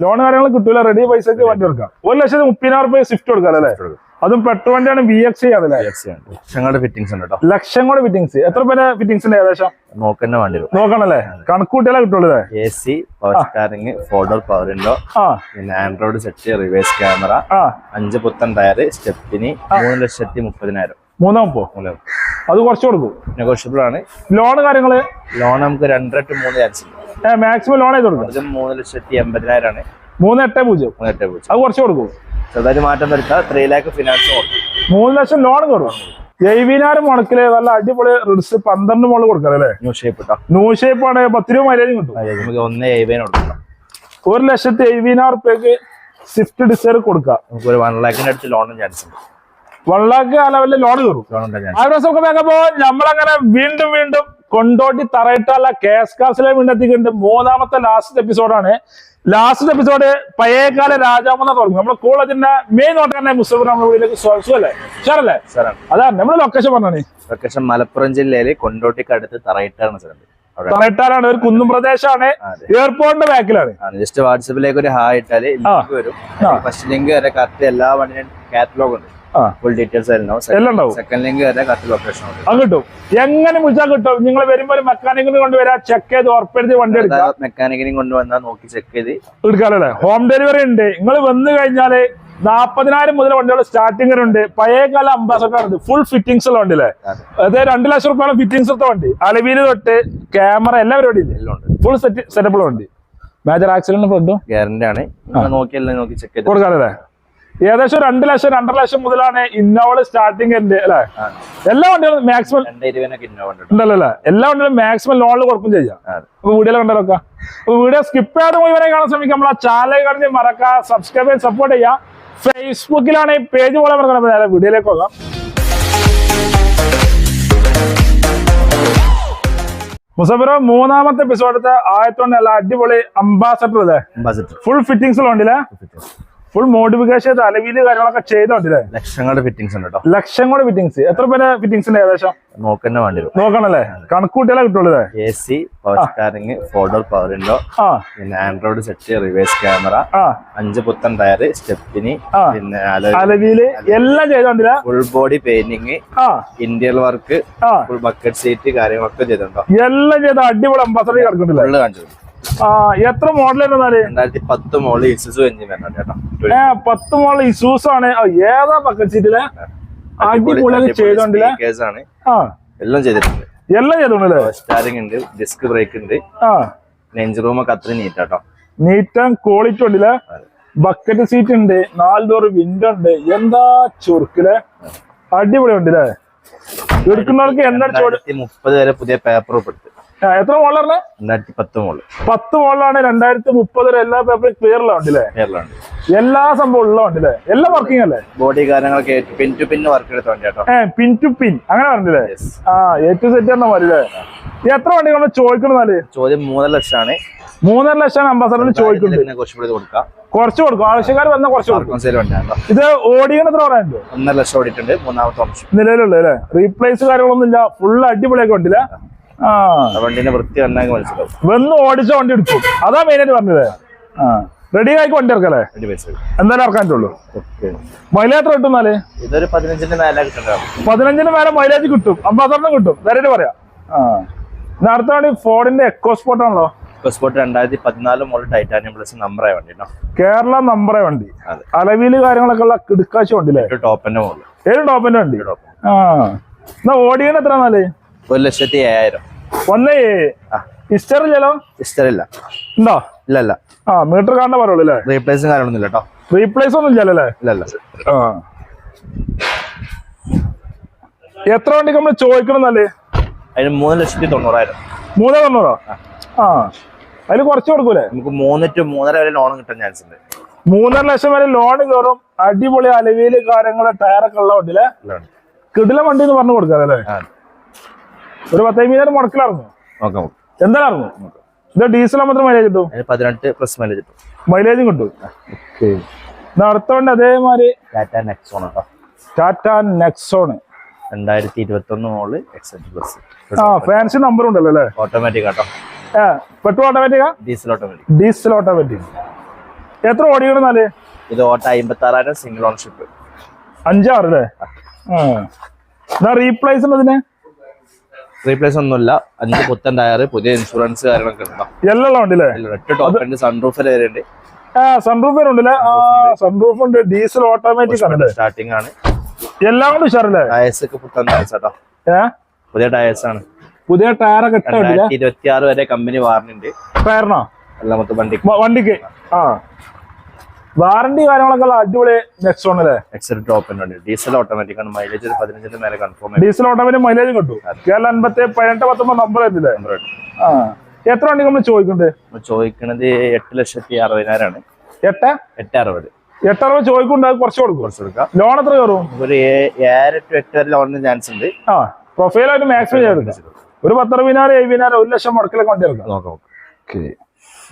Loan കാര്യങ്ങൾ കിട്ടൂല. Ready പൈസക്ക് വണ്ടി കൊടുക്കാം. ഒരു ലക്ഷത്തി മുപ്പതിനായിരം രൂപ സ്വിഫ്റ്റ് കൊടുക്കാം അല്ലേ? അതും പെട്രോൾ വണ്ടിയാണ് ബി എക്സ് ലക്ഷങ്ങളുടെ ഫിറ്റിംഗ്സ് ഉണ്ട് കേട്ടോ. ലക്ഷം കൂടെ ഫിറ്റിംഗ്സ് എത്ര പേര് ഉണ്ട് ഏകദേശം? നോക്കന്നെ വണ്ടി വരും. നോക്കണല്ലേ? കണക്കൂട്ടിയാലേ കിട്ടുള്ളൂ A C power steering folder power ഉണ്ടോ ആ. പിന്നെ ആൻഡ്രോയിഡ് സെറ്റ് റിവേഴ്സ് ക്യാമറ ആ. അഞ്ച് പുത്തൻ ടയർ സ്റ്റെപ്പിന് മൂന്ന് ലക്ഷത്തി മുപ്പതിനായിരം. മൂന്നാം പോ അത് കുറച്ച് കൊടുക്കും. നെഗോഷ്യബിൾ ആണ്. ലോൺ കാര്യങ്ങൾ? ലോൺ നമുക്ക് രണ്ടര ടു മൂന്ന് ചാൻസ് മാക്സിമം ലോൺ ചെയ്ത് കൊടുക്കും. മൂന്ന് ലക്ഷത്തി എൺപതിനായിരം ആണ്. മൂന്ന് എട്ട് പൂജ്യം. മൂന്ന് എട്ട് പൂജ്യം. അത് കുറച്ച് കൊടുക്കും. ചെറുതായിട്ട് മാറ്റം വരുത്താം. ത്രീ ലാക്ക് ഫിനാൻസ് കൊടുക്കും മൂന്ന് ലക്ഷം ലോൺ കൊടുക്കും എഴുപതിനായിരം മുണക്കിൽ നല്ല അടിപൊളി റിഡ്സ് പന്ത്രണ്ട് മോൾ കൊടുക്കാം അല്ലേ? ന്യൂ ഷേപ്പ് ന്യൂ ഷേപ്പ് ആണ്. പത്ത് രൂപ മൈലേജും കിട്ടും. നമുക്ക് ഒന്ന് എഴുപതിന് കൊടുക്കാം. ഒരു ലക്ഷത്തി എഴുപതിനായിരം റുപ്യക്ക് സ്വിഫ്റ്റ് ഡിസൈർ കൊടുക്കാം. നമുക്ക് ഒരു വൺ ലാക്കിന് അടുത്ത് ലോണും ചാൻസ് ഉണ്ട്. വൺ ലാക്ക് ആ ലെവലിൽ ലോൺ കയറും നമ്മളങ്ങനെ വീണ്ടും വീണ്ടും കൊണ്ടോട്ടി തറയിട്ടല്ല കേസ് കാസിലെ വീണ്ടും എത്തിക്കുന്നുണ്ട് മൂന്നാമത്തെ ലാസ്റ്റ് എപ്പിസോഡാണ് ലാസ്റ്റ് എപ്പിസോഡ് പഴയകാല രാജാമെന്ന തുടങ്ങും. നമ്മുടെ കോളേജിന്റെ മെയിൻ നോട്ട് തന്നെ മുസ്ലിം നമ്മുടെ വീട്ടിലേക്ക് സ്വാഗതം അല്ലേ? സാറാണ് അതാണ് നമ്മുടെ ലൊക്കേഷൻ പറഞ്ഞാണ് ലൊക്കേഷൻ മലപ്പുറം ജില്ലയിലെ കൊണ്ടോട്ടിക്ക് അടുത്ത് തറയിട്ടാണ് തറയിട്ടാലാണ് ഒരു കുന്നും പ്രദേശമാണ് എയർപോർട്ടിന്റെ ബാക്കിലാണ് ജസ്റ്റ് വാട്സപ്പിലേക്ക് ഒരു ഹായ് ഇട്ടാൽ വരും. ഫസ്റ്റ് ലിങ്ക് വരെ കറക്റ്റ് എല്ലാ വണ്ടിയും കാറ്റലോഗ് ഉണ്ട്. ഫുൾ ഡീറ്റെയിൽസ് എല്ലാം എല്ലാം ഉണ്ടാവും. സെക്കൻഡ് ലിങ്ക് വരെ ഓപ്പറേഷൻ ഉണ്ട്. അത് കിട്ടും. എങ്ങനെ വിളിച്ചാൽ കിട്ടും? നിങ്ങൾ വരുമ്പോ മെക്കാനിക്കിനെ കൊണ്ടുവരാ ചെക്ക് ചെയ്ത് ഉറപ്പെടുത്തി വണ്ടി എടുക്കാം. മെക്കാനിക്കിനെ കൊണ്ടുവന്നാൽ നോക്കി ചെക്ക് ചെയ്ത്. എടുക്കാമല്ലേ ഹോം ഡെലിവറി ഉണ്ട്. നിങ്ങൾ വന്നു കഴിഞ്ഞാൽ നാപ്പതിനായിരം മുതൽ വണ്ടികൾ സ്റ്റാർട്ടിംഗ് ഉണ്ട്. പഴയകാല അംബാസഡർ ഉണ്ട് ഫുൾ ഫിറ്റിംഗ്സ് ഉള്ള വണ്ടി അല്ലേ അതായത് രണ്ട് ലക്ഷം റുപ്യാണ് ഫിറ്റിംഗ്സ് എടുത്ത വണ്ടി. അലവീൽ തൊട്ട് ക്യാമറ എല്ലാ പരിപാടി ഇല്ലേ? എല്ലാം ഉണ്ട്. ഫുൾ സെറ്റ് സെറ്റപ്പ് വണ്ടി. മേജർ ആക്സിഡന്റ് ഫ്രണ്ടും ഗ്യാരണ്ടി ആണ്. നോക്കി നോക്കി ചെക്ക് ചെയ്ത്. കൊടുക്കാറല്ലേ ഏകദേശം രണ്ട് ലക്ഷം രണ്ടര ലക്ഷം മുതലാണ് ഇന്നോവ സ്റ്റാർട്ടിങ് അല്ലേ? എല്ലാ വണ്ടികളും മാക്സിമം ഉണ്ടല്ലോ അല്ലേ? എല്ലാ വണ്ടികളും മാക്സിമം ലോണിൽ കുഴപ്പം ചെയ്യാം. അപ്പൊ വീഡിയോ കണ്ടല്ലോ അപ്പൊ വീഡിയോ സ്കിപ്പ് ചെയ്യാതെ മുഴുവനെ കാണാൻ ശ്രമിക്കാം നമ്മൾ ആ ചാനൽ കാണി മറക്കുക സബ്സ്ക്രൈബ് ചെയ്ത് സപ്പോർട്ട് ചെയ്യാം. ഫേസ്ബുക്കിലാണ് ഈ പേജ് പോലെ മറക്കണം നേരെ വീഡിയോയിലേക്ക് പോകാം. മുസഫിറ മൂന്നാമത്തെ എപ്പിസോഡത്തെ ആയത്തോണ്ട് നല്ല അടിപൊളി അംബാസഡർ അല്ലേ? ഫുൾ ഫിറ്റിംഗ്സ് ഉണ്ടല്ലേ ഫുൾ മോഡിഫിക്കേഷൻ അലവിൽ കാര്യങ്ങളൊക്കെ ചെയ്തോണ്ടല്ലേ? ലക്ഷങ്ങളുടെ ഫിറ്റിംഗ്സ് ഉണ്ട് കേട്ടോ ലക്ഷങ്ങളുടെ ഫിറ്റിംഗ്സ് എത്ര പേര് ഉണ്ട് ഏകദേശം? നോക്കന്നെ വേണ്ടി വരും. നോക്കണല്ലേ? കണക്ക് കൂട്ടിയാലേ കിട്ടുള്ളൂ A C power steering folder power window ആ. പിന്നെ ആൻഡ്രോയിഡ് സെറ്റ് റിവേഴ്സ് ക്യാമറ ആ. അഞ്ച് പുത്തൻ ടയർ സ്റ്റെപ്പിനി ആ. പിന്നെ അലവിൽ എല്ലാം ചെയ്തോണ്ടില്ല? ഫുൾ ബോഡി പെയിന്റിങ് ആ. ഇന്ത്യൽ വർക്ക് ഫുൾ ബക്കറ്റ് സീറ്റ് കാര്യങ്ങളൊക്കെ ചെയ്തിട്ടുണ്ടോ എല്ലാം ചെയ്ത അടിപൊളി അംബാസഡർ കിടക്കുന്നില്ല എത്ര മോഡൽ എന്നാൽ? രണ്ടായിരത്തി പത്ത് മോൾ ഇസുസു എഞ്ചിൻ വരുന്നുണ്ട് കേട്ടോ. ഏ പത്ത് മോഡൽ ഇസൂസ് ആണ്. ഏതാ പക്കറ്റ് സീറ്റിലെ അടിപൊളിയൊക്കെ ചെയ്തോണ്ടില്ല? എല്ലാം ചെയ്തിട്ടുണ്ട്. എല്ലാം ചെയ്തോണ്ടല്ലേ? ഉണ്ട് ഡിസ്ക് ബ്രേക്ക് ഉണ്ട്. നെഞ്ച് റൂമൊക്കെ അത്ര അത്രയും നീറ്റ് കേട്ടോ നീറ്റ് ആൻഡ് ക്വാളിറ്റി ഉണ്ടല്ലേ? ബക്കറ്റ് സീറ്റ് ഉണ്ട് നാല് ഡോർ വിൻഡോ ഉണ്ട്. എന്താ ചുരുക്കിലെ അടിപൊളി ഉണ്ടല്ലേ? എടുക്കുന്നവർക്ക് എന്താ മുപ്പത് വരെ പുതിയ പേപ്പർ ഉൾപ്പെടുത്തി എത്ര മോളിലാണ് രണ്ടായിരത്തി പത്ത് മോൾ. പത്ത് മോഡലാണ് രണ്ടായിരത്തി മുപ്പത് വരെ എല്ലാ പേപ്പറും ക്ലിയറിലാണ് ഉണ്ടല്ലേ? കേരളമുണ്ട് എല്ലാ സംഭവം ഉള്ള എല്ലാ വർക്കിംഗ് അല്ലേ? ബോഡി കാര്യങ്ങളൊക്കെ പിൻ ടു പിൻ വർക്ക് എടുത്ത വണ്ടി കേട്ടോ ഏ പിൻ ടു പിൻ അങ്ങനെ പറഞ്ഞില്ലേ? ആ എ ടു സെറ്റ് എന്ന മതില്ലേ എത്ര വണ്ടി നമ്മൾ ചോദിക്കണമെന്നാൽ ചോദ്യം മൂന്നര ലക്ഷമാണ് മൂന്നര ലക്ഷം അംബാസഡറിന് ചോദിക്കുന്നുണ്ട് കുറച്ച് കൊടുക്കും. ആവശ്യക്കാർ വന്ന കുറച്ച് കൊടുക്കും ഇത് ഓടിയണ എത്ര പറയാനുണ്ടോ? ഒന്നര ലക്ഷം ഓടിയിട്ടുണ്ട്. മൂന്നാമത്തെ നിലവിലുള്ള അല്ലേ? റീപ്ലേസ് കാര്യങ്ങളൊന്നും ഇല്ല. ഫുള്ള് അടിപൊളിയൊക്കെ ഉണ്ടല്ലേ? വണ്ടിന്റെ വൃത്തി മനസ്സിലാവും. വന്ന് ഓടിച്ച വണ്ടി എടുക്കും അതാ മെയിൻ ആയിട്ട് പറഞ്ഞത്. ആ. റെഡി ആയിക്ക് വണ്ടി ഇറക്കല്ലേ എന്തായാലും ഇറക്കാനുള്ളൂ. മൈലേജ് എത്ര കിട്ടും എന്നാൽ? ഇതൊരു പതിനഞ്ചിന്റെ മേലെ കിട്ടും പതിനഞ്ചിന് മേലെ മൈലേജ് കിട്ടും. അംബാസഡറിന് കിട്ടും. നേരിട്ട് പറയാം. ആ. അടുത്ത വണ്ടി ഫോർഡിന്റെ എക്കോ സ്പോട്ട് ആണല്ലോ. രണ്ടായിരത്തി പതിനാല് ടൈറ്റാനിയം പ്ലസ് നമ്പറായ വണ്ടി കേട്ടോ കേരള നമ്പറേ വണ്ടി. അതെ. അലവിൽ കാര്യങ്ങളൊക്കെ ഉള്ള കിടുക്കാശ് വണ്ടി ടോപ്പിന്റെ ഏത് ടോപ്പിന്റെ വണ്ടി? ആ. എന്നാ ഓടിയാണ് എത്ര നാല് ഒരു ലക്ഷത്തി ഏഴായിരം. ഒന്ന് ഇല്ലല്ലോ? ഇസ്റ്റർ ഇല്ല. ഉണ്ടോ? ഇല്ല ഇല്ല ആ മീറ്റർ കാണാൻ പറയുള്ളൂ അല്ലേ? റീപ്ലേസും കാര്യമൊന്നും ഇല്ല കേട്ടോ റീപ്ലേസ് ഒന്നും ഇല്ലല്ലേ ഇല്ല ഇല്ല ആ. എത്ര വണ്ടി നമ്മൾ ചോദിക്കണമെന്നല്ലേ അതിന് മൂന്ന് ലക്ഷത്തി തൊണ്ണൂറായിരം. മൂന്ന് തൊണ്ണൂറോ? ആ. അതിൽ കുറച്ച് കൊടുക്കൂലേ? നമുക്ക് മൂന്ന് ടു മൂന്നര വരെ ലോൺ കിട്ടാൻ ചാൻസ് ഉണ്ട്. മൂന്നര ലക്ഷം വരെ ലോൺ കയറും. അടിപൊളി അലവിയിൽ കാര്യങ്ങൾ ടയറൊക്കെ ഉള്ള വണ്ടിയിലെ. വണ്ടി. കിടില വണ്ടി എന്ന് പറഞ്ഞു കൊടുക്കാം അല്ലേ ആ. ഒരു പത്തൈമ്പതിനായിരം മുടക്കിലിറങ്ങും നോക്കാം. എന്തായാലും ഇറങ്ങും ഇത് ഡീസൽ മാത്രം മൈലേജ് കിട്ടും? അതിന് പതിനെട്ട് പ്ലസ് മൈലേജ് കിട്ടും. മൈലേജും കിട്ടും. അടുത്തോണ്ട് അതേമാതിരി ടാറ്റ നെക്സോൺ ടാറ്റ നെക്സോൺ രണ്ടായിരത്തി ഇരുപത്തി ഒന്ന് മോൾ എക്സെറ്റ് പ്ലസ് ആ ഫാൻസി നമ്പർ ഉണ്ടല്ലോ അല്ലേ? ഓട്ടോമാറ്റിക് പെട്രോൾ ഓട്ടോമാറ്റിക്കാ ഡീസൽ ഓട്ടോമാറ്റിക് ഡീസൽ ഓട്ടോമാറ്റിക് എത്ര ഓടിക്കണെന്നാൽ ഇത് ഓട്ട അമ്പത്തി ആറായിരം സിംഗിൾ ഓൺഷിപ്പ് അഞ്ചാറ് അല്ലേ? റീപ്ലേസ് ഉള്ളതിന് റീപ്ലേസ് ഒന്നുമില്ല അഞ്ച് പുത്തൻ ടയർ പുതിയ ഇൻഷുറൻസ് കാര്യങ്ങളൊക്കെ ഉണ്ടോ. എല്ലാം ഉണ്ടല്ലേ? എട്ട് ടോപ്പ് ഉണ്ട് സൺറൂഫ് വരുന്നുണ്ട് ആ സൺറൂഫ് വരുന്നുണ്ടല്ലേ ആ സൺറൂഫ് ഉണ്ട്. ഡീസൽ ഓട്ടോമാറ്റിക് ആണ് സ്റ്റാർട്ടിംഗ് ആണ്. എല്ലാം കൂടി ഉഷാറല്ലേ? ടയേഴ്സ് ഒക്കെ പുത്തൻ ടയർസ് കേട്ടോ പുതിയ ടയർസ് ആണ്. പുതിയ ടയർ ഒക്കെ ഇരുപത്തി ആറ് വരെ കമ്പനി വാറണ്ട് ടയറിനോ എല്ലാം മൊത്തം വണ്ടി വണ്ടിക്ക്. ആ. വാറണ്ടി കാര്യങ്ങളൊക്കെ ഉള്ള അടിപൊളി നെക്സോൺ അല്ലേ? നെക്സ്റ്റ് ടോപ്പ് ഉണ്ട് ഡീസൽ ഓട്ടോമാറ്റിക് ആണ്. മൈലേജ് പതിനഞ്ചിന് മേലെ കൺഫേം ഡീസൽ ഓട്ടോമാറ്റിക് മൈലേജ് കിട്ടും. കേരള അൻപത്തി പതിനെട്ട് പത്തൊമ്പത് നമ്പർ ആയിരുന്നില്ലേ ആ. എത്ര വണ്ടി നമ്മൾ ചോദിക്കുന്നുണ്ട് ചോദിക്കുന്നത് എട്ട് ലക്ഷത്തി അറുപതിനായിരമാണ് എട്ട്? എട്ട് അറുപത്. എട്ട് അറുപത് ചോദിക്കുന്നുണ്ട് കുറച്ച് കൊടുക്കും. കുറച്ച് കൊടുക്കാം. ലോൺ എത്ര കയറും? ഒരു ഏഴ് ഏഴര ടു എട്ട് വരെ ലോണിന് ചാൻസ് ഉണ്ട്. ആ. പ്രൊഫൈലായിട്ട് മാക്സിമം ചെയ്തെടുക്കാം ഒരു പത്തറുപതിനായിരം എഴുപതിനായിരം ഒരു ലക്ഷം മുടക്കിലൊക്കെ വണ്ടി എടുക്കാം. നോക്കാം എന്നാ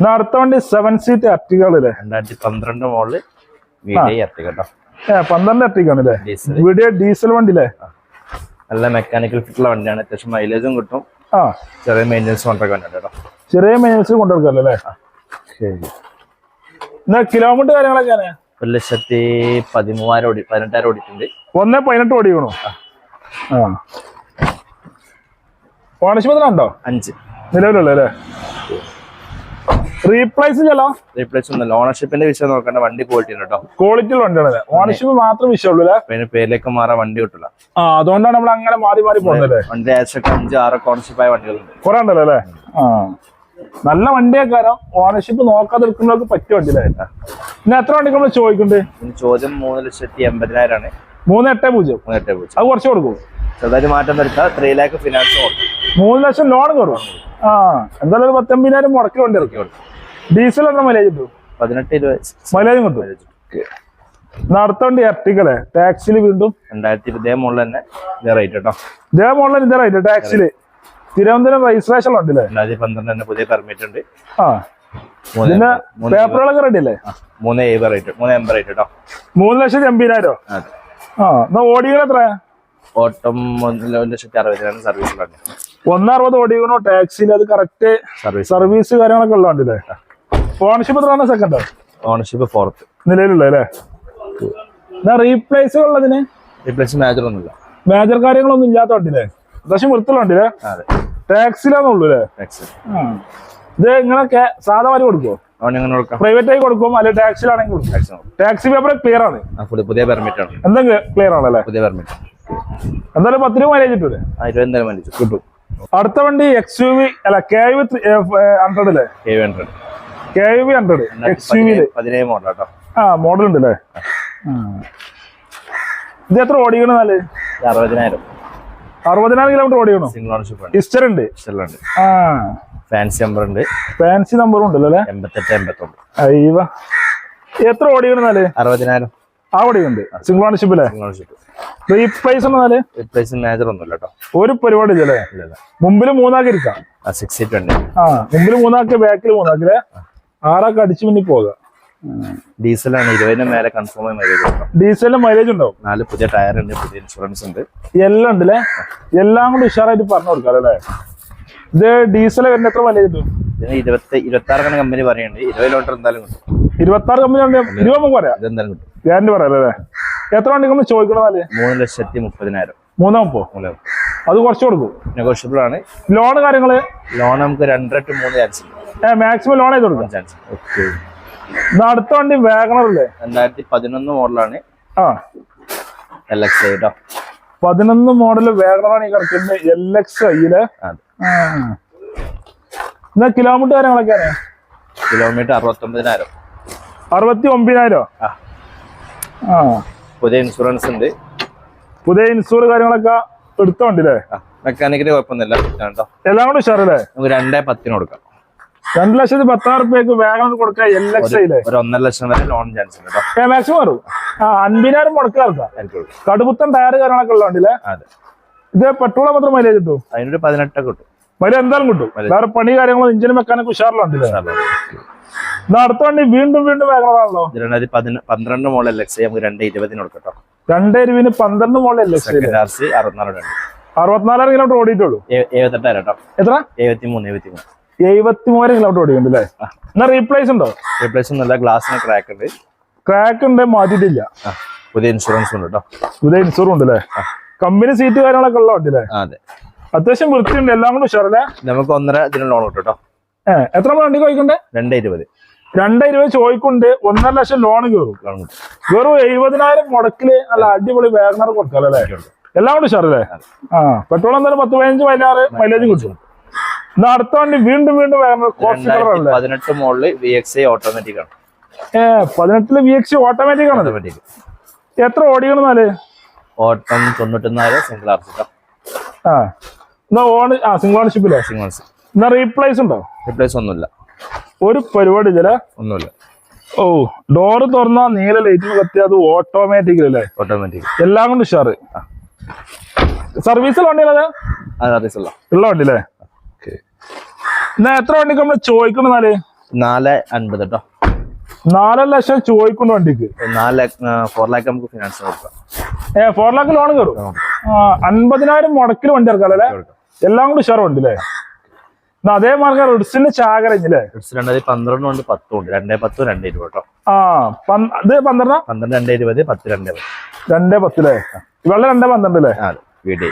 അടുത്ത വണ്ടി സെവൻ സീറ്റ് അർട്ടികളല്ലേ രണ്ടായിരത്തി പന്ത്രണ്ട് മോളിൽ പന്ത്രണ്ട് അർട്ടിക്കാണ് അല്ലേ ഡീസൽ വീഡിയോ ഡീസൽ വണ്ടി അല്ലേ നല്ല മെക്കാനിക്കൽ ഫിറ്റുള്ള വണ്ടിയാണ്. അത്യാവശ്യം മൈലേജും കിട്ടും. ആ. ചെറിയ മെയിന്റെനൻസ് കൊണ്ടൊക്കെ വണ്ടി കേട്ടോ ചെറിയ കൊണ്ടുവെടുക്കല്ലോ ശരി. എന്നാ കിലോമീറ്റർ കാര്യങ്ങളൊക്കെ ഒരു ലക്ഷത്തി പതിമൂവായിരം ഓടി പതിനെട്ടായിരം ഓടിയിട്ടുണ്ട്. ഒന്നേ പതിനെട്ട് ഓടിക്കണു ആ. ഓണശുപത്രി അഞ്ച്. നിലവിലുള്ള അല്ലേ റീപ്ലേസ് ചെയ്യലോ? റീപ്ലേസ് ഒന്നുമില്ല. ഓണർഷിപ്പിന്റെ വിഷയം നോക്കണ്ട. വണ്ടി ക്വാളിറ്റി കേട്ടോ ക്വാളിറ്റി വണ്ടിയാണ് ഓണർഷിപ്പ് മാത്രം വിഷയമുള്ളൂ പിന്നെ പേരിലേക്ക് മാറാൻ വണ്ടി കിട്ടില്ല ആ അതുകൊണ്ടാണ് നമ്മൾ അങ്ങനെ മാറി മാറി പോകുന്നത് വണ്ടി ഏകദേശം അഞ്ച് ആറൊക്കെ ഓണർഷിപ്പ് ആയ വണ്ടികളുണ്ട്. കുറെ ഉണ്ടല്ലോ അല്ലേ? ആ. നല്ല വണ്ടിയൊക്കെ ഓണർഷിപ്പ് നോക്കാതെ എടുക്കുന്നവർക്ക് പറ്റിയ വണ്ടി അല്ലേ പിന്നെ എത്ര വണ്ടി നമ്മൾ ചോദിക്കുന്നുണ്ട്? ചോദ്യം മൂന്ന് ലക്ഷത്തി എൺപതിനായിരമാണ് മൂന്ന് എട്ട് പൂജ്യം. മൂന്ന് എട്ട് പൂജ്യം. അത് കുറച്ച് കൊടുക്കും. ചെറുതായിട്ട് മാറ്റം വരുത്താം. ത്രീ ലാക്ക് ഫിനാൻസ് കൊടുക്കും മൂന്ന് ലക്ഷം ലോൺ കയറും ആ. എന്തായാലും ഒരു പത്തൊമ്പതിനായിരം മുടക്കി വണ്ടി ഇറക്കി ഡീസൽ എത്ര മൈലേജ് കിട്ടും? പതിനെട്ട് ഇരുപത്. മൈലേജും കിട്ടും? എർട്ടിക്കല്ലേ ടാക്സിൽ വീണ്ടും? രണ്ടായിരത്തി ഇതേ മുകളിൽ തന്നെ. ഇതേ റേറ്റ് കേട്ടോ. ഇതേ മോഡൽ ഇതേ റേറ്റ് ടാക്സിൽ തിരുവനന്തപുരം രജിസ്ട്രേഷൻ ഉണ്ടല്ലേ? രണ്ടായിരത്തി പന്ത്രണ്ട് തന്നെ പുതിയ പെർമിറ്റ് ഉണ്ട്. ആ. പിന്നെ പേപ്പറുകളൊക്കെ റെഡി അല്ലേ? മൂന്ന് റേറ്റ് മൂന്ന് എൺപത് റേറ്റ് കേട്ടോ. മൂന്ന് ലക്ഷത്തി എൺപതിനായിരം ആ. എന്നാ ഓടികൾ എത്രയാ? ഓട്ടം ഒന്ന് ലക്ഷത്തി അറുപതിനായിരം ഒന്നറുപത് ഓടികളോ? ടാക്സിയിൽ അത് കറക്റ്റ് സർവീസ് സർവീസ് കാര്യങ്ങളൊക്കെ ഉള്ള വണ്ടില്ലേ ഓണർഷിപ്പ് എത്ര സെക്കൻഡ് ഓണർഷിപ്പ് ഫോർത്ത് നിലവിലുള്ള അല്ലേ റീപ്ലേസ് ഉള്ളതിന് റീപ്ലേസ് മേജർ ഒന്നുമില്ല. മേജർ കാര്യങ്ങളൊന്നും ഇല്ലാത്ത വണ്ടില്ലേ അത്യാവശ്യം വൃത്തിലുണ്ടല്ലേ ടാക്സിലാന്നുള്ളൂ അല്ലേ. ഇത് ഇങ്ങനെ സാധാ മാതിരി കൊടുക്കുമോ പ്രൈവറ്റ് ആയി കൊടുക്കും അല്ലെങ്കിൽ ടാക്സിലാണെങ്കിൽ ടാക്സി പേപ്പർ ക്ലിയർ ആണ്. പുതിയ പെർമിറ്റ് ആണ്. എന്തെങ്കിലും ക്ലിയർ ആണല്ലേ പുതിയ പെർമിറ്റ് എന്തായാലും പത്ത് രൂപ മൈലേജ് കിട്ടൂലേ? കിട്ടും. അടുത്ത വണ്ടി എക്സ് യു വി അല്ല കെ യു ഹൺഡ്രഡ് അല്ലേ? K hundred K U V hundred X U വിയിൽ പതിനേഴ് മോഡൽ കേട്ടോ ആ മോഡൽ ഉണ്ട് അല്ലേ ഇത് എത്ര ഓടിക്കണം നാല്? അറുപതിനായിരം. അറുപതിനായിരം കിലോമീറ്റർ ഓടിക്കണം സിംഗിൾ ഓണർഷിപ്പ് ആണ് ഹിസ്റ്റർ ഉണ്ട്. ഇഷ്ടമുണ്ട് ആ. ഫാൻസി നമ്പർ ഉണ്ട്. ഫാൻസി നമ്പറും ഉണ്ടല്ലോ? അല്ലേ എൺപത്തെട്ട് എൺപത്തൊമ്പത് അയ്യവ. എത്ര ഓടിക്കണം നാല്? അറുപതിനായിരം. ആ ഓടിക്കുന്നുണ്ട് സിംഗിൾ ഓണർഷിപ്പ് അല്ലേ? സിംഗിൾ ഓണർഷിപ്പ് റീപ്ലേസ് ഉണ്ട് നാല്? റീപ്ലേസ് മേജർ ഒന്നുമില്ല കേട്ടോ ഒരു പരിപാടി ഇല്ലല്ലേ ഇല്ല ഇല്ല. മുമ്പിൽ മൂന്നാക്കി ഇരിക്കാം സിക്സ് സീറ്റ് ഉണ്ട് ആ മുമ്പിൽ മൂന്നാക്കി ബാക്കിൽ മൂന്നാക്കില്ലേ ആറാക്കി അടിച്ചു മുന്നിൽ പോകാം ഡീസലാണ് ഇരുപതിന് മേലെ കൺഫേം ആയി മൈലേജ് ഡീസലിന് മൈലേജ് ഉണ്ടാവും. നാല് പുതിയ ടയർ ഉണ്ട് പുതിയ ഇൻഷുറൻസ് ഉണ്ട്. എല്ലാം ഉണ്ടല്ലേ എല്ലാം കൂടി ഉഷാറായിട്ട് പറഞ്ഞു കൊടുക്കാം അല്ലേ? ഇത് ഡീസൽ വരുന്ന എത്ര മൈലേജ് കിട്ടും? ഇതിന് ഇരുപത്തി ഇരുപത്തി ആറ് കമ്പനി പറയുന്നുണ്ട്. ഇരുപത് കിലോമീറ്റർ എന്തായാലും കിട്ടും. ഇരുപത്തി ആറ് കമ്പനി ഉണ്ട് ഇരുപത് നമുക്ക് പറയാം. ഇതെന്തായാലും കിട്ടും. ഗ്യാരണ്ടി പറയാം അല്ലേ? എത്ര വണ്ടി നമ്മൾ ചോദിക്കണം നാല് മൂന്ന് ലക്ഷത്തി മുപ്പതിനായിരം. മൂന്ന് അത് കുറച്ച് കൊടുക്കും. നെഗോഷ്യബിൾ ആണ്. ലോൺ കാര്യങ്ങൾ? ലോൺ നമുക്ക് രണ്ടര ടു മൂന്ന് ചാൻസ് മാക്സിമം ലോൺ ചെയ്ത് കൊടുക്കാം. ചാൻസ് ഓക്കെ അടുത്ത വണ്ടി വേഗണർ അല്ലേ രണ്ടായിരത്തി പതിനൊന്ന് മോഡലാണ്. ആ. എൽ എക്സ് കേട്ടോ പതിനൊന്ന് മോഡൽ വാഗണറാണ് ഈ കിടക്കുന്നത് എൽ എക്സ് ഐയിൽ എന്നാ കിലോമീറ്റർ കാര്യങ്ങളൊക്കെയാണ്? കിലോമീറ്റർ അറുപത്തൊമ്പതിനായിരം. അറുപത്തി ഒമ്പതിനായിരം ആ. ആ. പുതിയ ഇൻഷുറൻസ് ഉണ്ട്. പുതിയ ഇൻഷുർ കാര്യങ്ങളൊക്കെ എടുത്ത മെക്കാനിക്കിന്റെ കുഴപ്പമൊന്നുമില്ല. കേട്ടോ എല്ലാം കൂടെ ഉഷാറല്ലേ? നമുക്ക് രണ്ടേ പത്തിന് കൊടുക്കാം. രണ്ട് ലക്ഷത്തി പത്താറ് റുപ്യക്ക് വേഗം കൊടുക്കാം എൽ എക്സ് ഒരു ഒന്നര ലക്ഷം വരെ ലോൺ ചാൻസ് ഉണ്ട് കേട്ടോ. ഏ മാക്സിമം വരും. ആ അൻപതിനായിരം മുടക്കി കടുപ്പുത്തൻ ടയർ കാര്യങ്ങളൊക്കെ ഉള്ള വണ്ടിയില്ലേ? അതെ. ഇത് പെട്രോൾ മാത്രം മൈലേജ് കിട്ടും അതിനൊരു പതിനെട്ടൊക്കെ കിട്ടും. മൈലേജ് എന്തായാലും കിട്ടും. വേറെ പണി കാര്യങ്ങളും ഇഞ്ചിന് വെക്കാനൊക്കെ ഉഷാറുള്ള വണ്ടിയില്ലേ അടുത്ത വണ്ടി വീണ്ടും വീണ്ടും വേഗം ആണല്ലോ രണ്ടായിരത്തി പന്ത്രണ്ട് മോളിൽ എൽ എക്സ് നമുക്ക് രണ്ട് ഇരുപതിന് കൊടുക്കട്ടോ കേട്ടോ. രണ്ടേ ഇരുവിന് പന്ത്രണ്ട് ഉണ്ട് അറുപത്തിനാലായിരം കിലോമീറ്റർ ഓടിയിട്ടുള്ളൂ? എഴുപത്തെട്ടായിരം എത്ര? കിലോമീറ്റർ ഓടിക്കുന്നുണ്ട് അല്ലേ? എന്നാ റീപ്ലേസ് ഉണ്ടോ? റീപ്ലേസ് ഒന്നുമില്ല ഗ്ലാസിന് ക്രാക്ക് ഉണ്ട്. ക്രാക്ക് ഉണ്ട് മാറ്റിയിട്ടില്ല. പുതിയ ഇൻഷുറൻസ് ഉണ്ട് കേട്ടോ. പുതിയ ഇൻഷുറൻസ് ഉണ്ട് അല്ലേ? കമ്പനി സീറ്റ് കാര്യങ്ങളൊക്കെ ഉള്ള വണ്ടി അല്ലേ? ആ, അതെ. അത്യാവശ്യം വൃത്തിയുണ്ട് എല്ലാം കൂടെ ഉഷാറല്ലേ? നമുക്ക് ഒന്നര ഇതിന് ലോൺ കിട്ടും കേട്ടോ. ഏഹ് എത്ര വണ്ടി കഴിക്കണ്ടേ രണ്ടേ ഇരുപത്. രണ്ടേ ഇരുപത് ചോദിക്കുന്നുണ്ട് ഒന്നര ലക്ഷം ലോൺ കയറും വെറും എഴുപതിനായിരം മുടക്കിൽ നല്ല അടിപൊളി വേഗനർ കൊടുക്കാലോ അല്ലേ? എല്ലാം കൂടെ ഉഷാറല്ലേ? ആ പെട്രോൾ എന്തായാലും പത്ത് പതിനഞ്ച് പതിനാറ് മൈലേജ് കിട്ടും. എന്നാ അടുത്ത വണ്ടി വീണ്ടും വീണ്ടും വേഗം അല്ലേ പതിനെട്ട് മോളിൽ വി എക്സ് ഐ ഓട്ടോമാറ്റിക് ആണ്. ഏഹ് പതിനെട്ടിൽ വി എക്സ് ഓട്ടോമാറ്റിക് ഓട്ടോമാറ്റിക് എത്ര ഓടിക്കണമെന്നാൽ ഓട്ടം തൊണ്ണൂറ്റൊന്നായിരം സിംഗിൾ ആ എന്നാ ഓണ് ആ സിംഗിൾ ഓണർഷിപ്പില്ലേ ഓണർഷിപ്പ് എന്നാ റീപ്ലേസ് ഉണ്ടോ? റീപ്ലേസ് ഒന്നുമില്ല. ഒരു പരിപാടി ഇല്ല. ഒന്നുമില്ല. ഓ ഡോറ് തുറന്നാ നീല ലൈറ്റ് കത്തി അത് ഓട്ടോമാറ്റിക് അല്ലേ ഓട്ടോമാറ്റിക് എല്ലാം കൊണ്ട് ഉഷാറ്. സർവീസിൽ അത് ഉള്ള വണ്ടി അല്ലേ എന്നാ എത്ര വണ്ടിക്ക് നമ്മൾ ചോദിക്കണം നാല് നാല് അൻപത് കേട്ടോ നാല് ലക്ഷം ചോദിക്കുന്ന വണ്ടിക്ക്. നാല് ഫോർ ലാക്ക് നമുക്ക് ഫിനാൻസ് കൊടുക്കാം. ഏ ഫോർ ലാക്ക് ലോൺ കയറും അൻപതിനായിരം മുടക്കിൽ വണ്ടി ഇറക്കാം അല്ലേ എല്ലാം കൂടി ഉഷാറ് വണ്ടി അല്ലേ അതേ മാർഗം റിഡ്സിന്റെ ചാകരഞ്ഞില്ലേ ഇറ്റ്സ് രണ്ടായിരത്തി പന്ത്രണ്ടും ഉണ്ട് പത്തും ഉണ്ട്. രണ്ടേ പത്തും രണ്ടേ ഇരുപത് കേട്ടോ. ആ ഇത് പന്ത്രണ്ട? പന്ത്രണ്ട് രണ്ടേ ഇരുപത് പത്ത് രണ്ടേ പത്ത്. രണ്ടേ പത്തില്ലേ വെള്ളം രണ്ടേ പന്ത്രണ്ട് അല്ലേ വീടേ.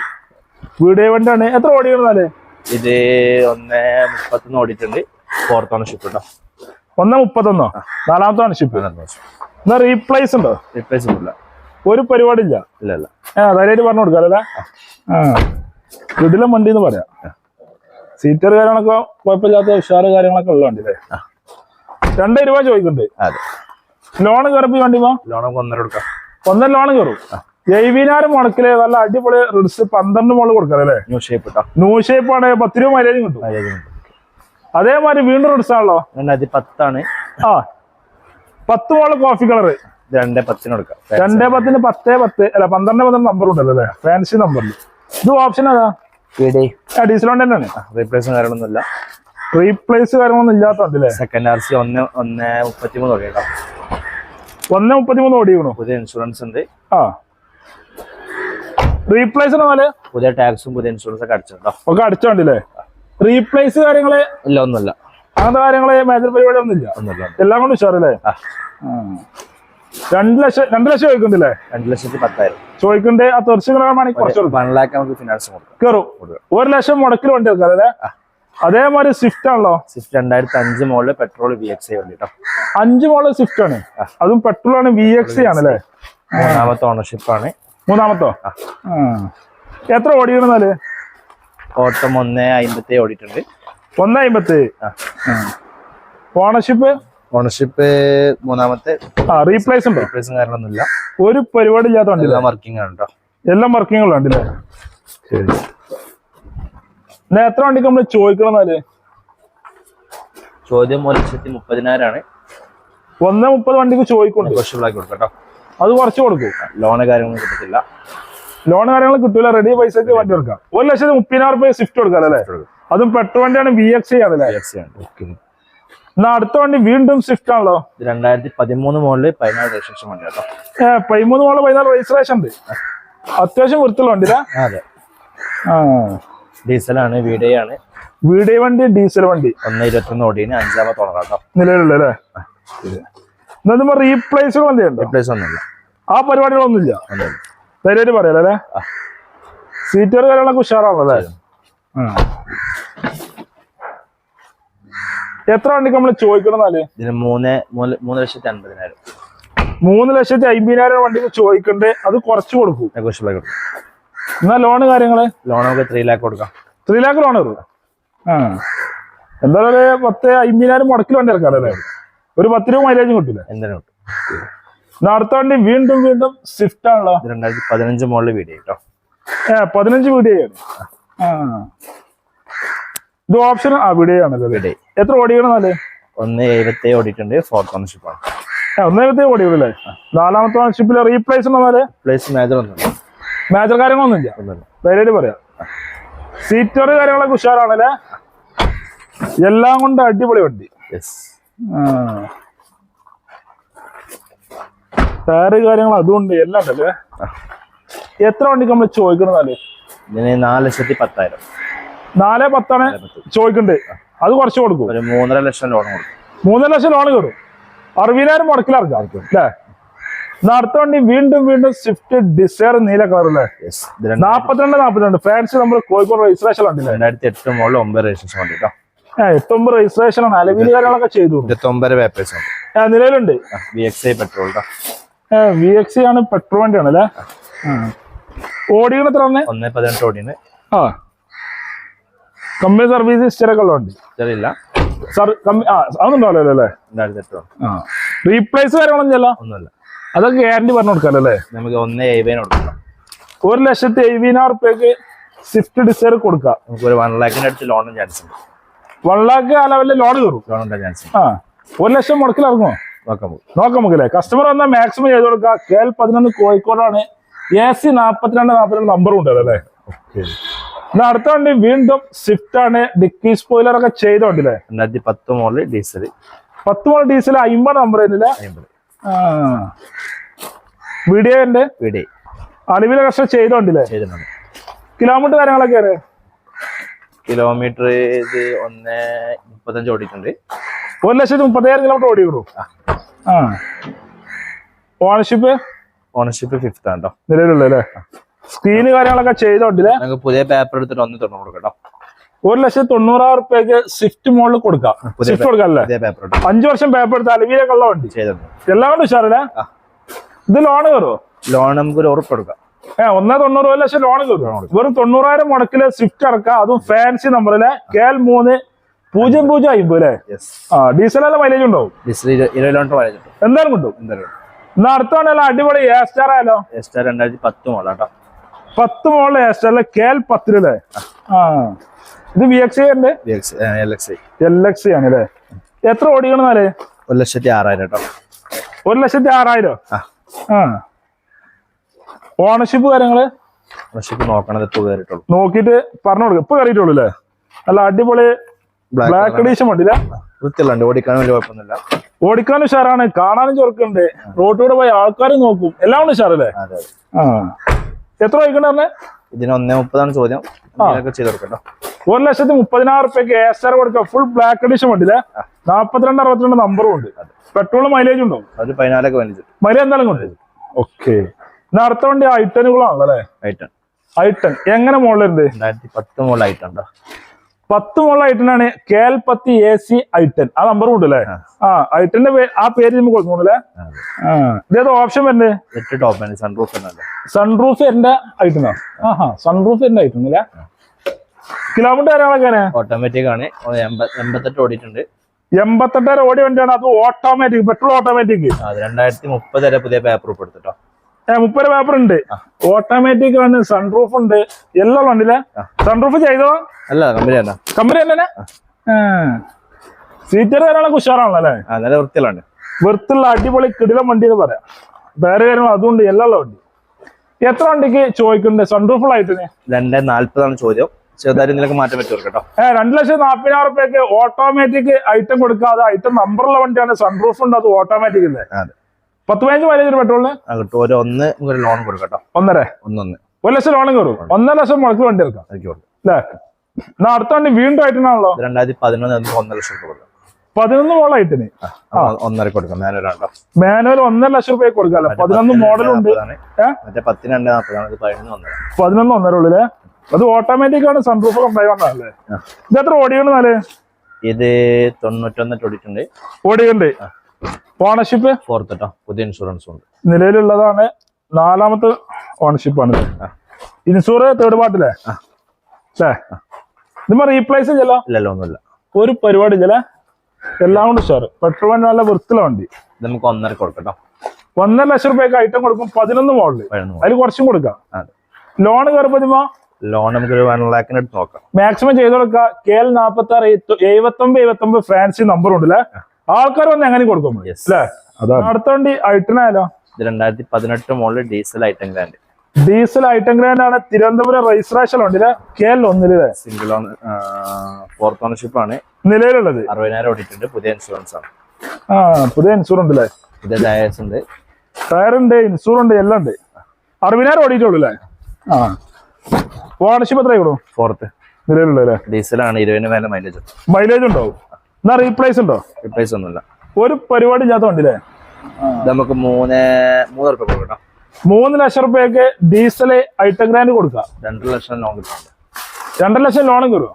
വീടേ വണ്ടിയാണ്? എത്ര ഓടിയിരുന്നാൽ ഇത് ഒന്ന് മുപ്പത്തൊന്ന് ഓടിയിട്ടുണ്ട്. ഫോർത്ത് ഓണർഷിപ്പ് കേട്ടോ ഒന്ന് മുപ്പത്തൊന്നോ? നാലാമത്തെ ഓണർഷിപ്പ് എന്നാ റീപ്ലേസ് ഉണ്ടോ? റീപ്ലേസ് ഇല്ല ഒരു പരിപാടി ഇല്ല ഇല്ല. ഇല്ല ഏ ധൈര്യമായിട്ട് പറഞ്ഞു കൊടുക്കാം അല്ലേ ആ. വീട്ടിലെ വണ്ടി എന്ന് പറയാം. സീറ്റർ കാര്യങ്ങളൊക്കെ കുഴപ്പമില്ലാത്ത ഉഷാറ് കാര്യങ്ങളൊക്കെ ഉള്ള വണ്ടി അല്ലേ ആ. രണ്ടേ രൂപ ചോദിക്കുന്നുണ്ട്. അതെ. ലോൺ കയറപ്പി വണ്ടി പോ ലോണൊക്കെ ഒന്നര കൊടുക്കാം. ഒന്നര ലോൺ കയറും. ജൈവീനാരം മുടക്കിൽ നല്ല അടിപൊളി റിഡ്സ് പന്ത്രണ്ട് മോൾ കൊടുക്കാം അല്ലേ? ന്യൂ ഷേപ്പ് കേട്ടോ ന്യൂ ഷേപ്പ് ആണ് പത്ത് രൂപ മര്യാദ കിട്ടും. അതേമാതിരി വീണ്ടും റിഡ്സ് ആണല്ലോ? രണ്ടായിരത്തി പത്താണ്. ആ. പത്ത് മോൾ കോഫി കളറ് രണ്ടേ പത്തിന് കൊടുക്കാം. രണ്ടേ പത്തിന് പത്തേ പത്ത്. അല്ല പന്ത്രണ്ട് പന്ത്രണ്ട് നമ്പർ ഉണ്ടല്ലോ അല്ലേ? ഫാൻസി നമ്പറിൽ ഇത് ഓപ്ഷൻ അതാ ഡീസൽ വണ്ടി തന്നെയാണ്. റീപ്ലേസും കാര്യങ്ങളൊന്നുമില്ല. റീപ്ലേസ് കാര്യങ്ങളൊന്നും ഇല്ലാത്തതുണ്ട് അല്ലേ സെക്കൻഡ് ആർ സി ഒന്ന് ഒന്ന് മുപ്പത്തിമൂന്ന് ഓടി കേട്ടോ ഒന്ന് മുപ്പത്തിമൂന്ന് ഓടിക്കണു പുതിയ ഇൻഷുറൻസ് ഉണ്ട്. ആ. റീപ്ലേസ് എന്നാൽ പുതിയ ടാക്സും പുതിയ ഇൻഷുറൻസ് ഒക്കെ അടിച്ചോണ്ടില്ലേ റീപ്ലേസ് കാര്യങ്ങൾ? ഇല്ല ഒന്നുമില്ല. അങ്ങനത്തെ കാര്യങ്ങൾ മേജർ പരിപാടി ഒന്നുമല്ല. ഒന്നുമില്ല എല്ലാം കൊണ്ട് ഉഷാറല്ലേ? ആ. രണ്ട് ലക്ഷം രണ്ട് ലക്ഷം ചോദിക്കുന്നില്ലേ രണ്ട് ലക്ഷത്തി പത്തായിരം. ചോദിക്കണ്ടേ ആ തെർച്ച് ഗ്രഹമാണെങ്കിൽ കുറച്ച് കൊടുക്കും. വൺ ലാക്ക് നമുക്ക് ഫിനാൻസ് കൊടുക്കാം. കയറും ഒരു ലക്ഷം മുടക്കിൽ വണ്ടി എടുക്കാം അല്ലേ? അതേമാതിരി സ്വിഫ്റ്റ് ആണല്ലോ. സ്വിഫ്റ്റ് രണ്ടായിരത്തി അഞ്ച് മോളിൽ പെട്രോൾ വി എക്സ് ഐ അഞ്ച് മോൾ സ്വിഫ്റ്റ് ആണ്. അതും പെട്രോൾ ആണ് വി എക്സ് ആണല്ലേ? മൂന്നാമത്തെ ഓണർഷിപ്പ് ആണ്. മൂന്നാമത്തോ? എത്ര ഓടിക്കണെന്നാൽ ഓട്ടം ഒന്നേ അമ്പത്തി ഓടിയിട്ടുണ്ട്. ഒന്നേ അമ്പത്തി ഓണർഷിപ്പ് ഓണർഷിപ്പ് മൂന്നാമത്തെ ആ റീപ്ലേസ് ഉണ്ടോ റീപ്ലേസും കാര്യങ്ങളൊന്നുമില്ല ഒരു പരിപാടി ഇല്ലാത്ത വണ്ടി എല്ലാം വർക്കിംഗ് ആണ് കേട്ടോ എല്ലാം വർക്കിംഗ് ശരി. എത്ര വണ്ടിക്ക് നമ്മൾ ചോദിക്കണമെന്നാൽ ചോദ്യം ഒരു ലക്ഷത്തി മുപ്പതിനായിരമാണ് ഒന്ന് മുപ്പത് വണ്ടിക്ക് കൊടുക്കാം കേട്ടോ അത് കുറച്ച് കൊടുക്കും. ലോണ് കാര്യങ്ങളൊന്നും കിട്ടത്തില്ല. ലോൺ കാര്യങ്ങൾ കിട്ടൂല. റെഡി പൈസക്ക് വണ്ടി കൊടുക്കാം. ഒരു ലക്ഷത്തി മുപ്പതിനായിരം രൂപ സ്വിഫ്റ്റ് കൊടുക്കാം. അല്ലേ അതും പെട്രോൾ വണ്ടിയാണ് വി എക്സ് ആണല്ലേ? വി എക്സ് ആണ്. എന്നാ അടുത്ത വണ്ടി വീണ്ടും സ്വിഫ്റ്റ് ആണല്ലോ? രണ്ടായിരത്തി പതിമൂന്ന് മോളിൽ പതിനാല് രജിസ്ട്രേഷൻ വണ്ടി കേട്ടോ. ഏ പതിമൂന്ന് മോളെ പതിനാല് രജിസ്ട്രേഷൻ ഉണ്ട്. അത്യാവശ്യം വൃത്തിയുള്ള വണ്ടിയാ അതെ. ആ. ഡീസലാണ് വീഡിയോ ആണ്. വീഡിയോ വണ്ടി ഡീസൽ വണ്ടി? ഒന്ന് ഇരുപത്തൊന്ന് ഓടിന് അഞ്ചാമത്തെ ഓണർ കേട്ടോ. നിലവിലുള്ള അല്ലേ എന്നാ റീപ്ലേസ് റീപ്ലേസ് ഒന്നുമില്ല. ആ പരിപാടികളൊന്നുമില്ല? ധൈര്യമായിട്ട് പറയാലോ അല്ലേ സീറ്റുകൾ കാര്യങ്ങളൊക്കെ ഉഷാറാണല്ലോ? അല്ലേ എത്ര വണ്ടിക്ക് നമ്മൾ ചോദിക്കണമെന്നാൽ ഇതിന് മൂന്ന് മൂന്ന് ലക്ഷത്തി അൻപതിനായിരം. മൂന്ന് ലക്ഷത്തി അമ്പതിനായിരം വണ്ടിക്ക് ചോദിക്കണ്ടേ? അത് കുറച്ച് കൊടുക്കും. എന്നാ ലോണ് കാര്യങ്ങൾ? ലോൺ നമുക്ക് ത്രീ ലാക്ക് കൊടുക്കാം. ത്രീ ലാക്ക് ലോൺ വരും ആ. എന്തായാലും ഒരു പത്ത് അമ്പതിനായിരം മുടക്കി വണ്ടി ഇറക്കാം അല്ലേ? ഒരു പത്ത് രൂപ മൈലേജും കിട്ടില്ല എന്തായാലും കിട്ടും. അടുത്ത വണ്ടി വീണ്ടും വീണ്ടും സ്വിഫ്റ്റ് ആണല്ലോ. രണ്ടായിരത്തി പതിനഞ്ച് മോളിൽ വീഡിയോ കേട്ടോ ഏ പതിനഞ്ച് വീഡിയോ ആ. ഇത് ഓപ്ഷൻ? വീഡിയോ എത്ര ഓടിക്കണമെന്നാൽ ഒന്ന് എഴുപത്തി ഓടിയിട്ടുണ്ട് ഫോർത്ത് ഓണർഷിപ്പ് ആണ്. ഒന്നേരത്തെ ഓടിയുള്ളൂ നാലാമത്തെ ഓണർഷിപ്പിൽ റീപ്ലേസ് പ്ലേസ് മേജർ ഒന്നുമില്ല. മേജർ കാര്യങ്ങളൊന്നുമില്ല ഒന്നുമില്ല. ധൈര്യമായിട്ട് പറയാം. സീറ്റർ കാര്യങ്ങളൊക്കെ ഉഷാറാണല്ലേ? എല്ലാം കൊണ്ട് അടിപൊളി വണ്ടി. ടയറ് കാര്യങ്ങൾ അതുകൊണ്ട് എല്ലാം ഉണ്ടല്ലേ? എത്ര വണ്ടിക്ക് നമ്മൾ ചോദിക്കണമെന്നാൽ ഇതിന് നാല് ലക്ഷത്തി പത്തായിരം. നാല് പത്താണ് ചോദിക്കുന്നുണ്ട് അത് കുറച്ച് കൊടുക്കും. ഒരു മൂന്നര ലക്ഷം ലോൺ കൊടുക്കും. മൂന്നര ലക്ഷം ലോൺ കയറും അറുപതിനായിരം മുടക്കിലിറക്കാം അല്ലേ? അടുത്ത വണ്ടി വീണ്ടും വീണ്ടും സ്വിഫ്റ്റ് ഡിസയർ നീല കളർ അല്ലേ? രണ്ട് നാപ്പത്തിരണ്ട് നാപ്പത്തിരണ്ട്. ഫാൻസ് നമ്മൾ കോഴിക്കോട് രജിസ്ട്രേഷൻ ഉണ്ട് രണ്ടായിരത്തി എട്ട് മുകളിൽ ഒമ്പത് രജിസ്ട്രേഷൻ ഉണ്ട് കേട്ടോ. രജിസ്ട്രേഷൻ ആണ്. അലവിൽ കാര്യങ്ങളൊക്കെ ചെയ്തു ഇരുപത്തൊമ്പത് പേപ്പേഴ്സ് ഉണ്ട്. ഏഹ് നിലവിലുണ്ട്. V X I petrol V X ആണ് പെട്രോൾ വണ്ടിയാണ് അല്ലേ? ഓടിയണത്ര ഒന്ന് പതിനെട്ട് ഓടിയാണ് ആ. കമ്പനി സർവീസ് ഹിസ്റ്ററൊക്കെ ഉള്ളതുണ്ട് ചെറിയില്ല. സാർ കമ്പനി ആ അതൊന്നുണ്ടാവല്ലോ അല്ലേ? ആ. റീപ്ലേസ് കാര്യങ്ങളൊന്നും ചെയ്യല്ല ഒന്നുമില്ല. അതൊക്കെ ഗ്യാരണ്ടി പറഞ്ഞു കൊടുക്കാമല്ലോ അല്ലേ? നമുക്ക് ഒന്ന് എഴുപതിന് കൊടുക്കാം. ഒരു ലക്ഷത്തി എഴുപതിനായിരം റുപ്യക്ക് സ്വിഫ്റ്റ് ഡിസൈർ കൊടുക്കാം. നമുക്ക് ഒരു വൺ ലാഖിന്റെ അടുത്ത് ലോണിന് ചാൻസ് ഉണ്ട്. വൺ ലാഖ് ആ ലെവലിൽ ലോൺ കയറും. ലോണിന്റെ ചാൻസ് ആ. ഒരു ലക്ഷം മുടക്കിൽ ഇറങ്ങുമോ? നോക്കാം നോക്കാം നമുക്കല്ലേ കസ്റ്റമർ വന്നാൽ മാക്സിമം ചെയ്ത് കൊടുക്കാം. കെ എൽ പതിനൊന്ന് കോഴിക്കോടാണ്. എ സി നാപ്പത്തിരണ്ട് നാപ്പത്തിരണ്ട് നമ്പറും ഉണ്ട് അല്ലേ? എന്നാ അടുത്ത വണ്ടി വീണ്ടും സ്വിഫ്റ്റ് ആണ്. ഡിക്കി സ്പോയിലർ ഒക്കെ ചെയ്ത വണ്ടില്ലേ രണ്ടായിരത്തി പത്ത് മോഡൽ ഡീസൽ പത്ത് മോഡൽ ഡീസൽ അമ്പത് നമ്പർ ആയിരുന്നില്ലേ വീഡിയോ ഉണ്ട് വീഡിയോ അലവിലെ കഷ്ടം ചെയ്ത വണ്ടില്ലേ ചെയ്തിട്ടുണ്ട്. കിലോമീറ്റർ കാര്യങ്ങളൊക്കെ കിലോമീറ്റർ ഇത് ഒന്ന് മുപ്പത്തഞ്ച് ഓടിയിട്ടുണ്ട്. ഒരു ലക്ഷത്തി മുപ്പത്തയ്യായിരം കിലോമീറ്റർ ഓടിയുള്ളൂ ആ. ഓണർഷിപ്പ് ഓണർഷിപ്പ് ഫിഫ്ത്ത് ആണ് കേട്ടോ നിലവിലുള്ള അല്ലേ സ്ക്രീന് കാര്യങ്ങളൊക്കെ ചെയ്തോട്ടില്ലേ പുതിയ പേപ്പർ എടുത്തിട്ട് ഒന്ന് തൊണ്ണൂറ് കൊടുക്കാം കേട്ടോ ഒരു ലക്ഷത്തി തൊണ്ണൂറായിരം റുപ്യക്ക് സ്വിഫ്റ്റ് മോളിൽ കൊടുക്കാം. സ്വിഫ്റ്റ് കൊടുക്കാം അല്ലേ അഞ്ചു വർഷം പേപ്പർ എടുത്ത് അലവിയിലൊക്കെ ഉള്ള വണ്ടി. എല്ലാം കൊണ്ട് ഉഷാറല്ലേ? ഇത് ലോൺ കയറുമോ ലോൺ നമുക്ക് ഒരു ഉറപ്പ് എടുക്കാം. ഏഹ് ഒന്നേ തൊണ്ണൂറ് ഒരു ലക്ഷം ലോൺ കയറും വെറും തൊണ്ണൂറായിരം മുടക്കിൽ സ്വിഫ്റ്റ് ഇറക്കാം അതും ഫാൻസി നമ്പറിലെ കെ എൽ മൂന്ന് പൂജ്യം പൂജ്യം അയ്മ്പത് അല്ലേ? ആ ഡീസലെല്ലാം മൈലേജ് ഉണ്ടാവും. ഡീസൽ കിലോമീറ്റർ മൈലേജ് ഉണ്ടാവും എന്തായാലും കിട്ടും. എന്തായാലും എന്നാ അടുത്താണല്ലോ അടിപൊളി എസ്റ്റാർ സ്റ്റാർ ആയാലോ? എസ്റ്റാർ രണ്ടായിരത്തി പത്ത് മോളാ കേട്ടോ പത്ത് മോളിലെ എസ്റ്റല്ല കേൽ കെ എൽ പത്തിലല്ലേ ആ. ഇത് വി എക്സ് ഉണ്ട് എൽ എക്സ് ആണ് അല്ലേ? എത്ര ഓടിക്കണമെന്നാൽ ഒരു ലക്ഷത്തി ആറായിരം കേട്ടോ. ഒരു ലക്ഷത്തി ആറായിരം? ആ. ഓണർഷിപ്പ് കാര്യങ്ങൾ? ഓണർഷിപ്പ് നോക്കണത് ഇപ്പൊ കയറിയിട്ടുള്ളൂ നോക്കിയിട്ട് പറഞ്ഞു കൊടുക്കും. ഇപ്പൊ കയറിയിട്ടുള്ളൂ അല്ലേ? അല്ല അടിപൊളി ബ്ലാക്ക് അഡീഷൻ വണ്ടിയില്ല വൃത്തിയുള്ളുണ്ട് വലിയ കുഴപ്പമൊന്നുമില്ല. ഓടിക്കാനും ഉഷാറാണ്. കാണാനും ചൊറുക്കുണ്ട്. റോട്ടിലൂടെ പോയി ആൾക്കാരും നോക്കും. എല്ലാം ഉണ്ട് ഉഷാറല്ലേ ആ. എത്ര വൈക്കണ്ട പറഞ്ഞേ? ഇതിന് ഒന്നേ മുപ്പതാണ് ചോദ്യം. ചെയ്ത് കൊടുക്കണ്ടോ കേട്ടോ ഒരു ലക്ഷത്തി മുപ്പതിനായിരം റുപ്യക്ക് സ്റ്റാർ കൊടുക്കുക ഫുൾ ബ്ലാക്ക് എഡീഷൻ വണ്ടിയില്ലേ? നാപ്പത്തിരണ്ട് അറുപത്തിരണ്ട് നമ്പറും ഉണ്ട്. പെട്രോൾ മൈലേജ് ഉണ്ടോ? ഒരു പതിനാലൊക്കെ മൈലേജ് മൈലേജ് എന്തായാലും കൊണ്ട് ഓക്കെ അടുത്ത വണ്ടി ഐട്ടനുകളാണല്ലോ അല്ലേ? ഐ ടെൻ എങ്ങനെ മുകളിലുണ്ട് രണ്ടായിരത്തി പത്ത് മുകളിലായിട്ടുണ്ട് പത്ത് മുകളിൽ ഐട്ടനാണ് കെ എൽ കേൽപത്തി എ സി ഐട്ടൻ ആ നമ്പർ ഉണ്ട് അല്ലേ ആ ഐട്ടന്റെ പേ- ആ പേര് നമുക്ക് കൊടുക്കുന്നുണ്ടല്ലേ ആ ഇതേത് ഓപ്ഷൻ വരുന്നത്? സൺറൂഫ് സൺറൂഫ് എന്റെ ഐറ്റനാ ആഹാ സൺറൂഫ് എന്റെ ഐറ്റം അല്ലേ? കിലോമീറ്റർ കാര്യങ്ങളൊക്കെ ഓട്ടോമാറ്റിക് ആണ്. എൺപത്തെട്ട് ഓടിയിട്ടുണ്ട്. എൺപത്തെട്ടായിരം ഓടി വണ്ടിയാണ്. അത് ഓട്ടോമാറ്റിക് പെട്രോൾ ഓട്ടോമാറ്റിക് രണ്ടായിരത്തി മുപ്പത് വരെ പുതിയ പേപ്പർ ഉപ്പ് എടുത്തിട്ടോ മുപ്പത് പേപ്പർ ഉണ്ട്. ഓട്ടോമാറ്റിക് വന്ന് സൺറൂഫ് ഉണ്ട്. എല്ലാം ഉണ്ടല്ലേ സൺറൂഫ് ചെയ്തോ? അല്ല കമ്പനി തന്നെ. കമ്പനി തന്നെ? സീറ്റർ തരാനുള്ള ഉഷാറാണല്ലോ അല്ലേ? വൃത്തിയുള്ള വൃത്തിയിലാണ് അടിപൊളി കിടിലം വണ്ടി എന്ന് പറയാം. വേറെ കാര്യങ്ങൾ അതുകൊണ്ട് എല്ലാം വണ്ടി. എത്ര വണ്ടിക്ക് ചോദിക്കുന്നുണ്ട്? സൺപ്രൂഫ് ആയിട്ട് രണ്ട് നാല്പതാണ് ചോദ്യം. ചെറുതായിട്ട് ഇതിലൊക്കെ മാറ്റം പറ്റും കേട്ടോ. ഏഹ് രണ്ട് ലക്ഷം നാൽപ്പതിനായിരം റുപ്യക്ക് ഓട്ടോമാറ്റിക് ഐറ്റം കൊടുക്കാതെ ഐറ്റം നമ്പറുള്ള വണ്ടിയാണ് സൺറൂഫ് ഉണ്ട് അത് ഓട്ടോമാറ്റിക് അല്ലേ? പത്ത് പതിനഞ്ച് മൈലേജ് പെട്രോളിന് കിട്ടും. ഒരു ഒന്ന് ഒരു ലോൺ കൊടുക്കട്ടോ. കേട്ടോ ഒന്നര? ഒന്നൊന്ന്. ഒരു ലക്ഷം ലോണും കയറും. ഒന്നര ലക്ഷം മുളക്ക് വണ്ടി എടുക്കാം. കൊടുക്കാം അല്ലേ എന്നാ അടുത്ത വണ്ടി വീണ്ടും ആയിട്ടാണല്ലോ? രണ്ടായിരത്തി പതിനൊന്ന് ഒന്നര ലക്ഷം കൊടുക്കാം. പതിനൊന്ന് അപ്പൊ ഒന്നര കൊടുക്കാം. മാനുവൽ മാനുവലാണ്ടോ മാനുവൽ ഒന്നര ലക്ഷം രൂപ കൊടുക്കാല്ലോ പതിനൊന്ന് മോഡൽ ഉണ്ട്. ഏഹ് മറ്റേ പത്തിന് രണ്ട് നാൽപ്പതാണ് ഇത് പതിനൊന്ന് ഒന്നര. പതിനൊന്ന് ഒന്നര ഉള്ളിൽ അത് ഓട്ടോമാറ്റിക് ആണ്. സൺറൂഫ് ഉണ്ടായി വന്നതല്ലേ ഇത് എത്ര ഓടിയുണ്ടെന്നാൽ ഇത് തൊണ്ണൂറ്റൊന്ന് ഓടിയിട്ടുണ്ട്. ഓടിയുണ്ട്. ഓണർഷിപ്പ് ഫോർത്ത് കേട്ടോ പുതിയ ഇൻഷുറൻസ് ഉണ്ട്. നിലവിലുള്ളതാണ് നാലാമത്തെ ഓണർഷിപ്പ് ആണ്. ഇൻഷൂർ തേർഡ് പാർട്ടിലെ. അല്ലേ ഇതുമ്പോ റീപ്ലേസ് ചെയ്യല ഇല്ലല്ലോ ഒന്നുമില്ല. ഒരു പരിപാടി ചെയ്യല എല്ലാം കൊണ്ട് ഷെയർ പെട്രോൾ വണ്ടി നല്ല വൃത്തിയുള്ള വണ്ടി. നമുക്ക് ഒന്നര കൊടുക്കട്ടോ. ഒന്നര ലക്ഷം റുപ്യക്ക് ഐറ്റം കൊടുക്കും പതിനൊന്ന് മോഡൽ. അതിൽ കുറച്ചും കൊടുക്കാം. ലോൺ കയറുമ്പോ ലോൺ നമുക്ക് ഒരു വൺ ലാഖിന് എടുത്ത് നോക്കാം. മാക്സിമം ചെയ്ത് കൊടുക്കുക. കെ എൽ നാപ്പത്തി ആറ് എഴുപത്തി ഒമ്പത് എഴുപത്തി ഒമ്പത് ഫാൻസി നമ്പർ ഉണ്ട് അല്ലേ ആൾക്കാർ വന്ന് എങ്ങനെ കൊടുക്കും. അല്ലേ? അടുത്ത വണ്ടി രണ്ടായിരത്തി പതിനെട്ട് മോളിൽ diesel item grand diesel item grand ആണ്. തിരുവനന്തപുരം രജിസ്ട്രേഷൻ ഉണ്ട് കെ എൽ ഒന്നിൽ സിംഗിൾ ഓൺ ഫോർത്ത് ഓണർഷിപ്പ് ആണ്. നിലവിലുള്ളത്. അറുപതിനായിരം ഓടിയിട്ടുണ്ട്. പുതിയ ഇൻഷുറൻസ് ആണ്. ആ പുതിയ ഇൻഷുറൻസ് ഉണ്ട് അല്ലേ ഇത് ഡയസ് ഉണ്ട്. ടയർ ഇൻഷുറൻസ് ഉണ്ട് എല്ലാം ഉണ്ട്. അറുപതിനായിരം ഓടിയിട്ടുള്ളൂ അല്ലേ ആ. ഓണർഷിപ്പ് എത്രയേ കൊടുക്കും ഫോർത്ത് നിലവിലുള്ള അല്ലേ ഡീസലാണ് ഇരുപതിന് മേലെ മൈലേജ് മൈലേജ് ഉണ്ടാവും. എന്നാ റീപ്ലേസ് ഉണ്ടോ? റീപ്ലേസ് ഒന്നുമില്ല. ഒരു പരിപാടി ഇല്ലാത്ത വണ്ടി അല്ലേ നമുക്ക് മൂന്ന് മൂന്ന് റുപ്യ കൊടുക്കാം മൂന്ന് ലക്ഷം റുപ്യക്ക് ഡീസൽ ഐറ്റം ഗ്രാൻഡ് കൊടുക്കാം രണ്ടര ലക്ഷം ലോൺ രണ്ടര ലക്ഷം ലോണും കയറും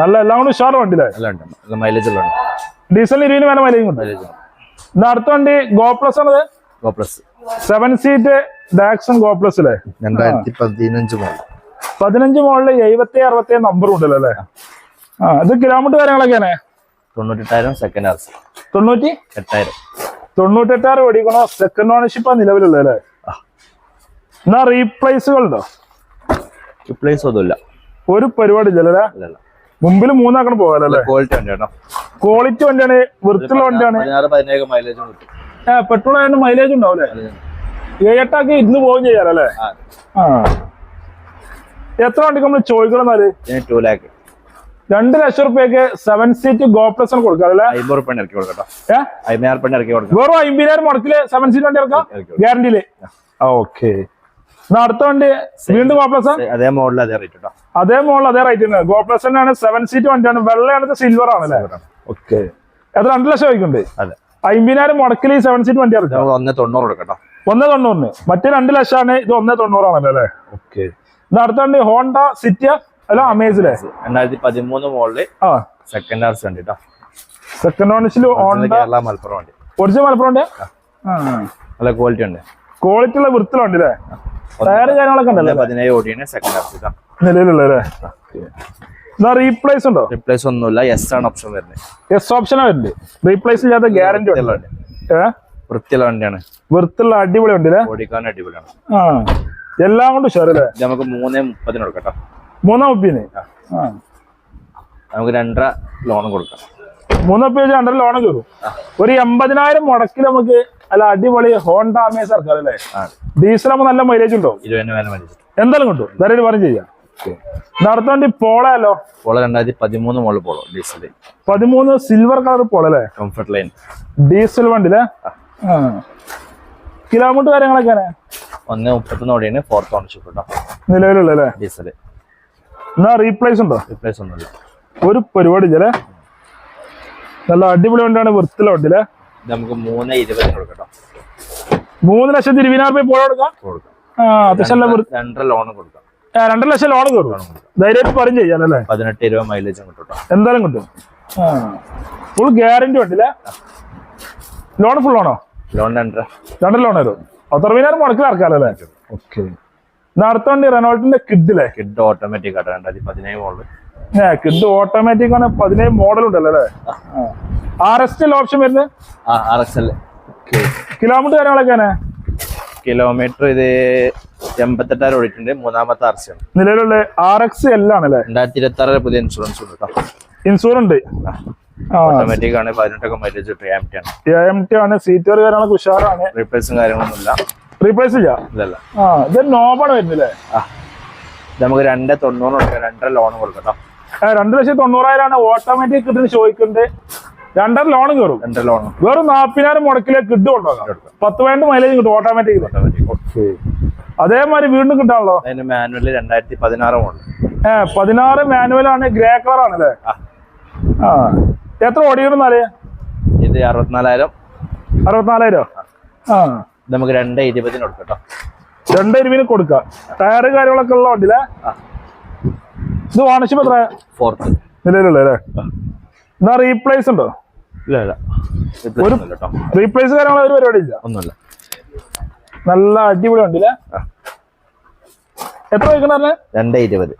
നല്ല എല്ലാം കൂടി ഉഷാറ് വണ്ടി അല്ലേ എല്ലാം ഉണ്ട്. നല്ല മൈലേജ് ഡീസൽ ഇരുപതിന് വേറെ മൈലേജ് മൈലേജ് അടുത്ത വണ്ടി ഗോ പ്ലസ് ആണത്. Go plus seven seat Datsun go plus അല്ലേ രണ്ടായിരത്തി പതിനഞ്ച് മോഡൽ പതിനഞ്ച് മോളിൽ എഴുപത്തി അറുപത്തി നമ്പർ ഉണ്ടല്ലോ അല്ലേ? ആ ഇത് കിലോമീറ്റർ കാര്യങ്ങളൊക്കെയാണ്? തൊണ്ണൂറ്റെട്ടായിരം സെക്കൻഡ് ആർ സി തൊണ്ണൂറ്റി എട്ടായിരം. തൊണ്ണൂറ്റെട്ടായിരം ഓടിക്കണോ? സെക്കൻഡ് ഓണർഷിപ്പ് നിലവിലുള്ളത് അല്ലേ. എന്നാ റീപ്ലേസുകൾ ഉണ്ടോ? റീപ്ലേസ് ഒന്നുമില്ല. ഒരു പരിപാടി ഇല്ലല്ലേ മുമ്പിൽ മൂന്നാക്കണം പോകാനല്ലേ ക്വാളിറ്റി വണ്ടിയാണ്? ക്വാളിറ്റി വണ്ടിയാണ്. വൃത്തിയുള്ള വണ്ടിയാണ്. പെട്രോൾ ആയതുകൊണ്ട് മൈലേജ് ഉണ്ടാവില്ലേ ഏട്ടാക്കി ഇരുന്ന് പോവുകയും ചെയ്യാലല്ലേ ആ. എത്ര വണ്ടിക്ക് നമ്മൾ ചോദിക്കണം എന്നാൽ? ടു ലാക്ക് രണ്ട് ലക്ഷം റുപ്യക്ക് സെവൻ സീറ്റ് ഗോ പ്ലസ് ആണ് കൊടുക്കാം അല്ലേ അമ്പത് റുപ്യ ഇറക്കി അമ്പതിനായിരം റുപ്യ ഇറക്കി കൊടുക്കാം. വെറും അമ്പതിനായിരം മുടക്കിൽ സെവൻ സീറ്റ് വണ്ടി ഇറക്കാം? കൊടുക്കാം. ഗ്യാരണ്ടിയിൽ ഓക്കെ അടുത്ത വണ്ടി വീണ്ടും ഗോ പ്ലസ് അതേ മോഡൽ അതേ റേറ്റ് കേട്ടോ. അതേ മോഡൽ അതേ റേറ്റ് തന്നെ. ഗോ പ്ലസ് തന്നെയാണ് സെവൻ സീറ്റ് വണ്ടിയാണ്. വെള്ളയാണ് സിൽവർ ആണല്ലേ? ഓക്കെ അത് രണ്ട് ലക്ഷം വയ്ക്കുന്നുണ്ട് അതെ. അമ്പതിനായിരം മുടക്കിൽ സെവൻ സീറ്റ് വണ്ടി ഇറക്കാം ഒന്ന് തൊണ്ണൂറ് കൊടുക്കട്ടോ ഒന്നേ തൊണ്ണൂറിന്. മറ്റേ രണ്ട് ലക്ഷമാണ്. ഇത് ഒന്നേ തൊണ്ണൂറാണല്ലോ അല്ലേ? ഓക്കെ അടുത്ത വണ്ടി ഹോണ്ട സിറ്റിയ അല്ല അമേസിലെ രണ്ടായിരത്തി പതിമൂന്ന് മോളിൽ ആ. സെക്കൻഡ് ഹാർസ് ഉണ്ട് വണ്ടി കേട്ടോ സെക്കൻഡ് ഹോണ്ട കേരള മലപ്പുറം വണ്ടി. ഒറിജിനൽ മലപ്പുറം ഉണ്ട് നല്ല ക്വാളിറ്റി ഉണ്ട് ക്വാളിറ്റി ഉള്ള വൃത്തിലുണ്ട് അല്ലേ ടയർ കാര്യങ്ങളൊക്കെ ഉണ്ടല്ലേ? പതിനേഴ് ഓടിയാണ് സെക്കൻഡ് ഹാർസ് സി കേട്ടോ നിലവിലുള്ള റീപ്ലേസ് ഉണ്ടോ? റീപ്ലേസ് ഒന്നുമില്ല എസ് ആണ് ഓപ്ഷൻ വരുന്നത്. എസ് ഓപ്ഷനാ വരുന്നത്. റീപ്ലേസ് ഇല്ലാത്ത ഗ്യാരണ്ടി ഉണ്ട് വൃത്തിയുള്ള വണ്ടിയാണ്. വൃത്തിയുള്ള അടിപൊളി ഉണ്ട് ഓടിക്കാൻ അടിപൊളിയാണ്. ആ. എല്ലാം കൊണ്ട് ഷെയർ അല്ലേ നമുക്ക് മൂന്നേ മുപ്പതിന് കൊടുക്കട്ടോ മൂന്നാം ഒപ്പിന് നമുക്ക് രണ്ടര ലോണും കൊടുക്കാം. മൂന്നാം വെച്ച് രണ്ടര ലോൺ കയറും ഒരു എൺപതിനായിരം മുടക്കിൽ നമുക്ക് അല്ല അടിപൊളി ഹോണ്ട അമേസ് ഇറക്കാം അല്ലേ ആകുമ്പോൾ നല്ല മൈലേജ് ഉണ്ടോ? എന്തായാലും കിട്ടും. ധൈര്യം പറഞ്ഞു ചെയ്യാം. നടത്തോണ്ടി പോളയല്ലോ? പോളോ രണ്ടായിരത്തി പതിമൂന്ന് മോൾ പോളോ ഡീസൽ പതിമൂന്ന് സിൽവർ കളർ പോളല്ലേ കംഫർട്ട് ലൈൻ ഡീസൽ വണ്ടിയിലെ? കിലോമീറ്റർ കാര്യങ്ങളൊക്കെ ഒന്ന് മുപ്പത്തൊന്ന് ഓടിയാണ് ഫോർത്ത് ഓണർഷിപ്പ് കേട്ടോ നിലവിലുള്ള ഡീസൽ എന്നാ റീപ്ലേസ് ഉണ്ടോ? റീപ്ലേസ് ഒന്നുമില്ല. ഒരു പരിപാടി ഇല്ലേ? നല്ല അടിപൊളി വണ്ടിയാണ് വൃത്തിയുള്ള വണ്ടിയിലെ അല്ലേ നമുക്ക് മൂന്ന് ഇരുപതിന് കൊടുക്കട്ടോ മൂന്ന് ലക്ഷത്തി ഇരുപതിനായിരം രൂപ പോള കൊടുക്കാം? കൊടുക്കാം. ആ അത്യാവശ്യം രണ്ടര ലോൺ കൊടുക്കാം. രണ്ടര ലക്ഷം ലോൺ കയറും. ധൈര്യമായിട്ട് പറയും ചെയ്യാനല്ലേ പതിനെട്ട് ഇരുപത് മൈലേജ് കിട്ടും എന്തായാലും കിട്ടും. ഫുൾ ഗ്യാരണ്ടി ഉണ്ടല്ലേ ലോൺ ഫുൾ ആണോ? ലോൺ രണ്ടര. രണ്ടര ലോൺ വരും പത്തറുപതിനായിരം മുടക്കിൽ ഇറക്കാമല്ലേ ഓക്കെ. അടുത്ത വണ്ടി റെനോൾട്ടിന്റെ കിഡിലെ കിഡ് ഓട്ടോമാറ്റിക് ആട്ടോ രണ്ടായിരത്തി പതിനേഴ് മോഡൽ കിഡ് ഓട്ടോമാറ്റിക് ആണ് പതിനേഴ് മോഡൽ ഉണ്ടല്ലോ അല്ലേ? ആർ എസ് എൽ ഓപ്ഷൻ വരുന്നത്? ആർ എൽ കിലോമീറ്റർ കാര്യങ്ങളൊക്കെയാണ് കിലോമീറ്റർ ഇത് എൺപത്തെട്ടായിരം ഓടിയിട്ടുണ്ട് മൂന്നാമത്തെ ആർ സി ആണ്. നിലവിലുള്ള ആർ എക്സ് എൽ ആണല്ലേ രണ്ടായിരത്തി ഇരുപത്തി ആറ് പുതിയ ഇൻഷുറൻസ് ഉണ്ട് കേട്ടോ ഇൻഷൂറൻസ് ഉണ്ട്. ഓട്ടോമാറ്റിക് ആണ് പതിനെട്ടൊക്കെ മൈലേജ് കിട്ടും എം ടി ആണ്. എ ടി ആണ് സീറ്റർ കാര്യങ്ങളൊക്കെ ഉഷാറാണ്. റീപ്ലേസും കാര്യങ്ങളൊന്നുമില്ല. റീപ്ലേസ് ഇല്ല? ഇതല്ല. ആ ഇത് നോബാണ് വരുന്നില്ലേ? നമുക്ക് രണ്ട് തൊണ്ണൂറ് കൊടുക്കാം രണ്ടര ലോൺ കൊടുക്കട്ടോ. രണ്ടു ലക്ഷത്തി തൊണ്ണൂറായിരം ആണ് ഓട്ടോമാറ്റിക് കിട്ടുന്ന ചോദിക്കുന്നത് രണ്ടര ലോൺ കയറും രണ്ടര ലോൺ വെറും നാൽപ്പതിനായിരം മുടക്കിലെ കിഡ് കൊണ്ടുപോകാം പത്ത് പതിനെട്ട് മൈലേജ് കിട്ടും ഓട്ടോമാറ്റിക് അതേമാതിരി വീണ്ടും കിട്ടാണല്ലോ അതിന് മാനുവൽ രണ്ടായിരത്തി പതിനാറും ഉണ്ട് ഏഹ് പതിനാറ് മാനുവൽ ആണ് ഗ്രേ കളർ ആണല്ലേ ആ. എത്ര ഓടിക്കണമെന്നാൽ ഇത് അറുപത്തിനാലായിരം. അറുപത്തിനാലായിരം? ആ. നമുക്ക് രണ്ട് ഇരുപതിന് കൊടുക്കട്ടോ രണ്ട് ഇരുപതിന് കൊടുക്കാം. ടയർ കാര്യങ്ങളൊക്കെ ഉള്ള വണ്ടിയില്ലേ ആ. ഇത് ഓണർഷിപ്പ് എത്ര? ഫോർത്ത് നിലവിലുള്ള അല്ലേ? എന്നാ റീപ്ലേസ് ഉണ്ടോ? ഇല്ല കേട്ടോ റീപ്ലേസ് കാര്യങ്ങളോ ഒരു പരിപാടി ഇല്ല? ഒന്നുമില്ല. നല്ല അടിപൊളി വണ്ടിയില്ലേ എത്ര ചോദിക്കണേ രണ്ട് ഇരുപത്.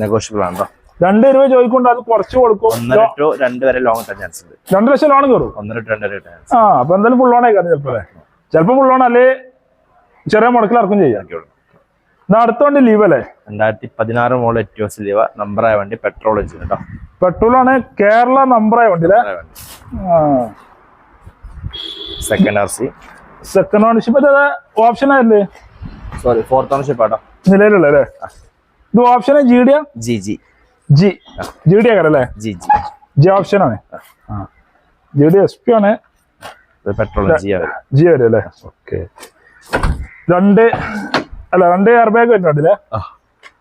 നെഗോഷ്യബിൾ ആണോ കേട്ടോ രണ്ട് രൂപ ചോദിക്കൊണ്ട് അത് കുറച്ച് കൊടുക്കും. ഒന്നര ടു രണ്ട് വരെ ലോങ് ചാൻസ് ഉണ്ട് രണ്ട് ലക്ഷം ലോൺ കയറും. ഒന്നര ടു രണ്ടര ആ അപ്പൊ എന്തായാലും ഫുൾ ലോൺ ആയിക്കാണ് ചിലപ്പോ ചിലപ്പോ ഫുള്ളോണ അല്ലേ? ചെറിയ മുടക്കിൽ ഇറക്കും ചെയ്യാം. അടുത്ത വണ്ടി ലീവ് അല്ലേ? രണ്ടായിരത്തി പതിനാറ് മോഡൽ എറ്റിയോസ് നമ്പർ നമ്പറായ വണ്ടി പെട്രോൾ എഞ്ചിൻ കേട്ടോ പെട്രോൾ ആണ് കേരള നമ്പറായ വണ്ടി അല്ലേ? നമ്പറായ വണ്ടി. Second R C second ownership option ആയില്ലേ? Sorry fourth ownership auto. നിലവിലുള്ള അല്ലേ? ഇത് option G D G G G G D ആകാരല്ലേ G G G option ആണ്. ജി ഡി എസ് പി ആണ്. പെട്രോൾ ജി വരും അല്ലേ? ഓക്കെ രണ്ട് അല്ല രണ്ട് എയർ ബാഗ് വരുന്നുണ്ടല്ലേ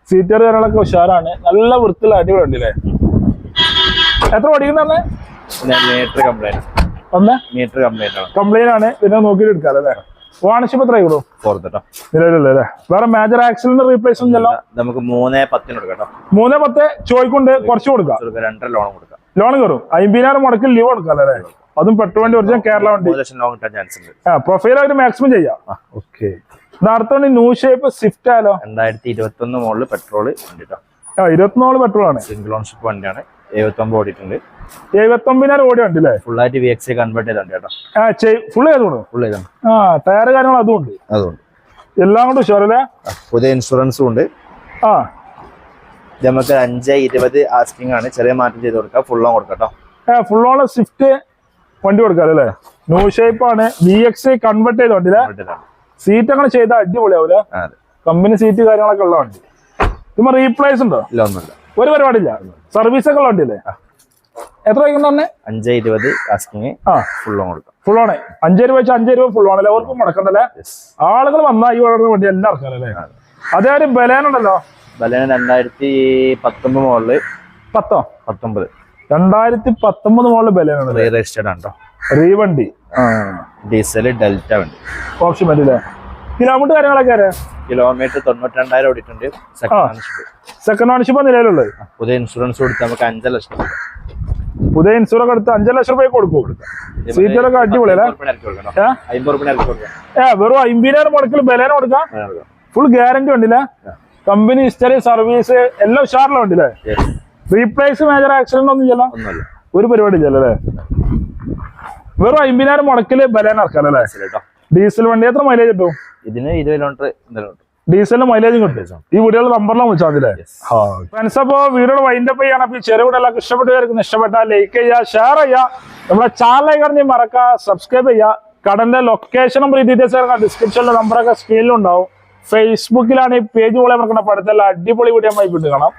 സീറ്റർ കാര്യങ്ങളൊക്കെ ഉഷാറാണ്. നല്ല വൃത്തിയുള്ള അടിപൊളി ഉണ്ട് അല്ലേ എത്ര ഓടിക്കുന്നേ പിന്നെ മീറ്റർ കംപ്ലൈന്റ് ഒന്ന് മീറ്റർ കംപ്ലൈന്റ് ആണ്. കംപ്ലൈന്റ് ആണ്. പിന്നെ നോക്കിയിട്ട് എടുക്കാം അല്ലേ? ഓണർഷിപ്പ് എത്ര ആയിക്കോളൂ നിലവിലുള്ള അല്ലേ? വേറെ മേജർ ആക്സിഡന്റ് റീപ്ലേസ് ഒന്നും നമുക്ക് മൂന്നേ പത്തിന് കൊടുക്കാം കേട്ടോ മൂന്ന് പത്ത് ചോയ്ക്കൊണ്ട് കുറച്ച് കൊടുക്കാം. കൊടുക്കാം. രണ്ടര ലോൺ കൊടുക്കാം. ലോൺ കയറും. അമ്പതിനായിരം മുടക്കിൽ ലീവ് കൊടുക്കാം അല്ലേ? അതും പെട്രോൾ വണ്ടി ഒറിജിനൽ കേരള വണ്ടി. ആ പ്രൊഫൈൽ അവർ മാക്സിമം ചെയ്യാം. ഓക്കെ അടുത്ത ന്യൂ ഷേപ്പ് സ്വിഫ്റ്റ് ആയാലോ? രണ്ടായിരത്തി ഇരുപത്തി ഒന്ന് പെട്രോൾ ഉണ്ട് കേട്ടോ ആ ഇരുപത്തിനാല് പെട്രോൾ ആണ്. സിംഗിൾ ഓൺഷിപ്പ് വണ്ടിയാണ്. എഴുപത്തൊമ്പത് ഓടിയിട്ടുണ്ട്. എഴുപത്തൊമ്പതിനായിരം ഓടി ഉണ്ട് അല്ലേ? ഫുള്ളായിട്ട് വി എക്സ് കൺവേർട്ട് ചെയ്തിട്ടുണ്ട് കേട്ടോ ആ ഫുൾ ചെയ്തോളൂ ഫുൾ ചെയ്താണ് ആ ടയർ കാര്യങ്ങൾ അതും ഉണ്ട്. അതുകൊണ്ട് എല്ലാം കൊണ്ട് ഷുവർ അല്ലേ പുതിയ ഇൻഷുറൻസും ഉണ്ട്. ആ ഇത് നമുക്ക് അഞ്ച് ഇരുപത് ആസ്കിംഗ് ആണ് ചെറിയ മാറ്റം ചെയ്ത് കൊടുക്കാം ഫുൾ ഓൺ കൊടുക്കാം കേട്ടോ. ഫുൾ ഓൺ സ്വിഫ്റ്റ് വണ്ടി കൊടുക്കാം അല്ലേ? ന്യൂ ഷേപ്പ് ആണ്. വി എക്സ് കൺവേർട്ട് ചെയ്ത വണ്ടി സീറ്റ് അങ്ങനെ ചെയ്താൽ അടിപൊളിയാവൂല? കമ്പനി സീറ്റ് കാര്യങ്ങളൊക്കെ ഉള്ള വണ്ടി. ഇതുമ്പോ റീപ്ലേസ് ഉണ്ടോ? ഇല്ല ഒന്നുമില്ല. ഒരു പരിപാടിയില്ല. സർവീസ് ഒക്കെ ഉള്ള വണ്ടിയല്ലേ എത്ര തന്നെ അഞ്ച് ഇരുപത് ആസ്കിങ് ആ. ഫുൾ ഓൺ കൊടുക്കാം. ഫുൾ ഓൺ അഞ്ച് രൂപ വെച്ചാൽ അഞ്ച് രൂപ ഫുൾ ഓൺ അല്ലേ? അവർക്ക് മുടക്കണ്ടല്ലേ ആളുകൾ വന്നാൽ ഈ വളർന്ന വണ്ടി എല്ലാം ഇറക്കാം അല്ലേ അതേ ഒരു ബലേനുണ്ടല്ലോ. ബലേന രണ്ടായിരത്തി പത്തൊമ്പത് മുകളിൽ പത്തോ? പത്തൊമ്പത്. രണ്ടായിരത്തി പത്തൊമ്പത് മോളിൽ ബലേനാണ് റീ രജിസ്റ്റേഡ് ആണോ റീ വണ്ടി. ഡീസൽ ഡെൽറ്റ വണ്ടി. ഓപ്ഷൻ പറ്റില്ലേ കിലോമീറ്റർ കാര്യങ്ങളൊക്കെ അറിയാം കിലോമീറ്റർ തൊണ്ണൂറ്റി രണ്ടായിരം ഓടിയിട്ടുണ്ട് സെക്കൻഡ് ഓണർഷിപ്പ് നിലവിലുള്ളത്? പുതിയ ഇൻഷുറൻസ് കൊടുത്ത് നമുക്ക് അഞ്ചര ലക്ഷം. പുതിയ ഇൻഷുറൻസ് എടുത്ത് അഞ്ചര ലക്ഷം രൂപ കൊടുക്കും. സീറ്റുകളൊക്കെ അടിപൊളി വെറും അമ്പതിനായിരം മുടക്കിൽ ബലേന കൊടുക്കാം. ഫുൾ ഗ്യാരണ്ടി ഉണ്ടല്ലേ? കമ്പനി ഹിസ്റ്ററി സർവീസ് എല്ലാം ഉഷാറിലും ഉണ്ടല്ലേ അല്ലേ റീപ്ലേസ് മേജർ ആക്സിഡന്റ് ഒന്നും ഒന്നുമില്ല. ഒരു പരിപാടി ഇല്ലല്ലേ വെറും അമ്പതിനായിരം മുടക്കിൽ ബലേന ഇറക്കാം അല്ലേ? ഡീസൽ വണ്ടി എത്ര മൈലേജ് കിട്ടും ഇതിന് ഇരുപത് കിലോമീറ്റർ ഡീസലിന് മൈലേജും കിട്ടും ഈ വീടുകളുടെ നമ്പറിലാണ് വിളിച്ചാൽ മതി. ഫ്രണ്ട്സ് അപ്പോ വീഡിയോ വൈൻഡപ്പ് ചെയ്യണം അപ്പൊ ഈ ചെറിയ വീഡിയോ എല്ലാവർക്കും ഇഷ്ടപ്പെട്ടവർക്ക് ഇഷ്ടപ്പെട്ടാൽ ലൈക്ക് ചെയ്യുക ഷെയർ ചെയ്യുക നമ്മളെ ചാനൽ കറിഞ്ഞ് മറക്കുക സബ്സ്ക്രൈബ് ചെയ്യുക കടന്റെ ലൊക്കേഷനും ഡീറ്റെയിൽസ് ഡിസ്ക്രിപ്ഷനിലെ നമ്പറൊക്കെ സ്ക്രീനിലുണ്ടാവും ഫേസ്ബുക്കിലാണ് ഈ പേജ് പോലെ മറക്കണം പഠിത്തല്ല അടിപൊളി വീഡിയോ ആയി കാണാം.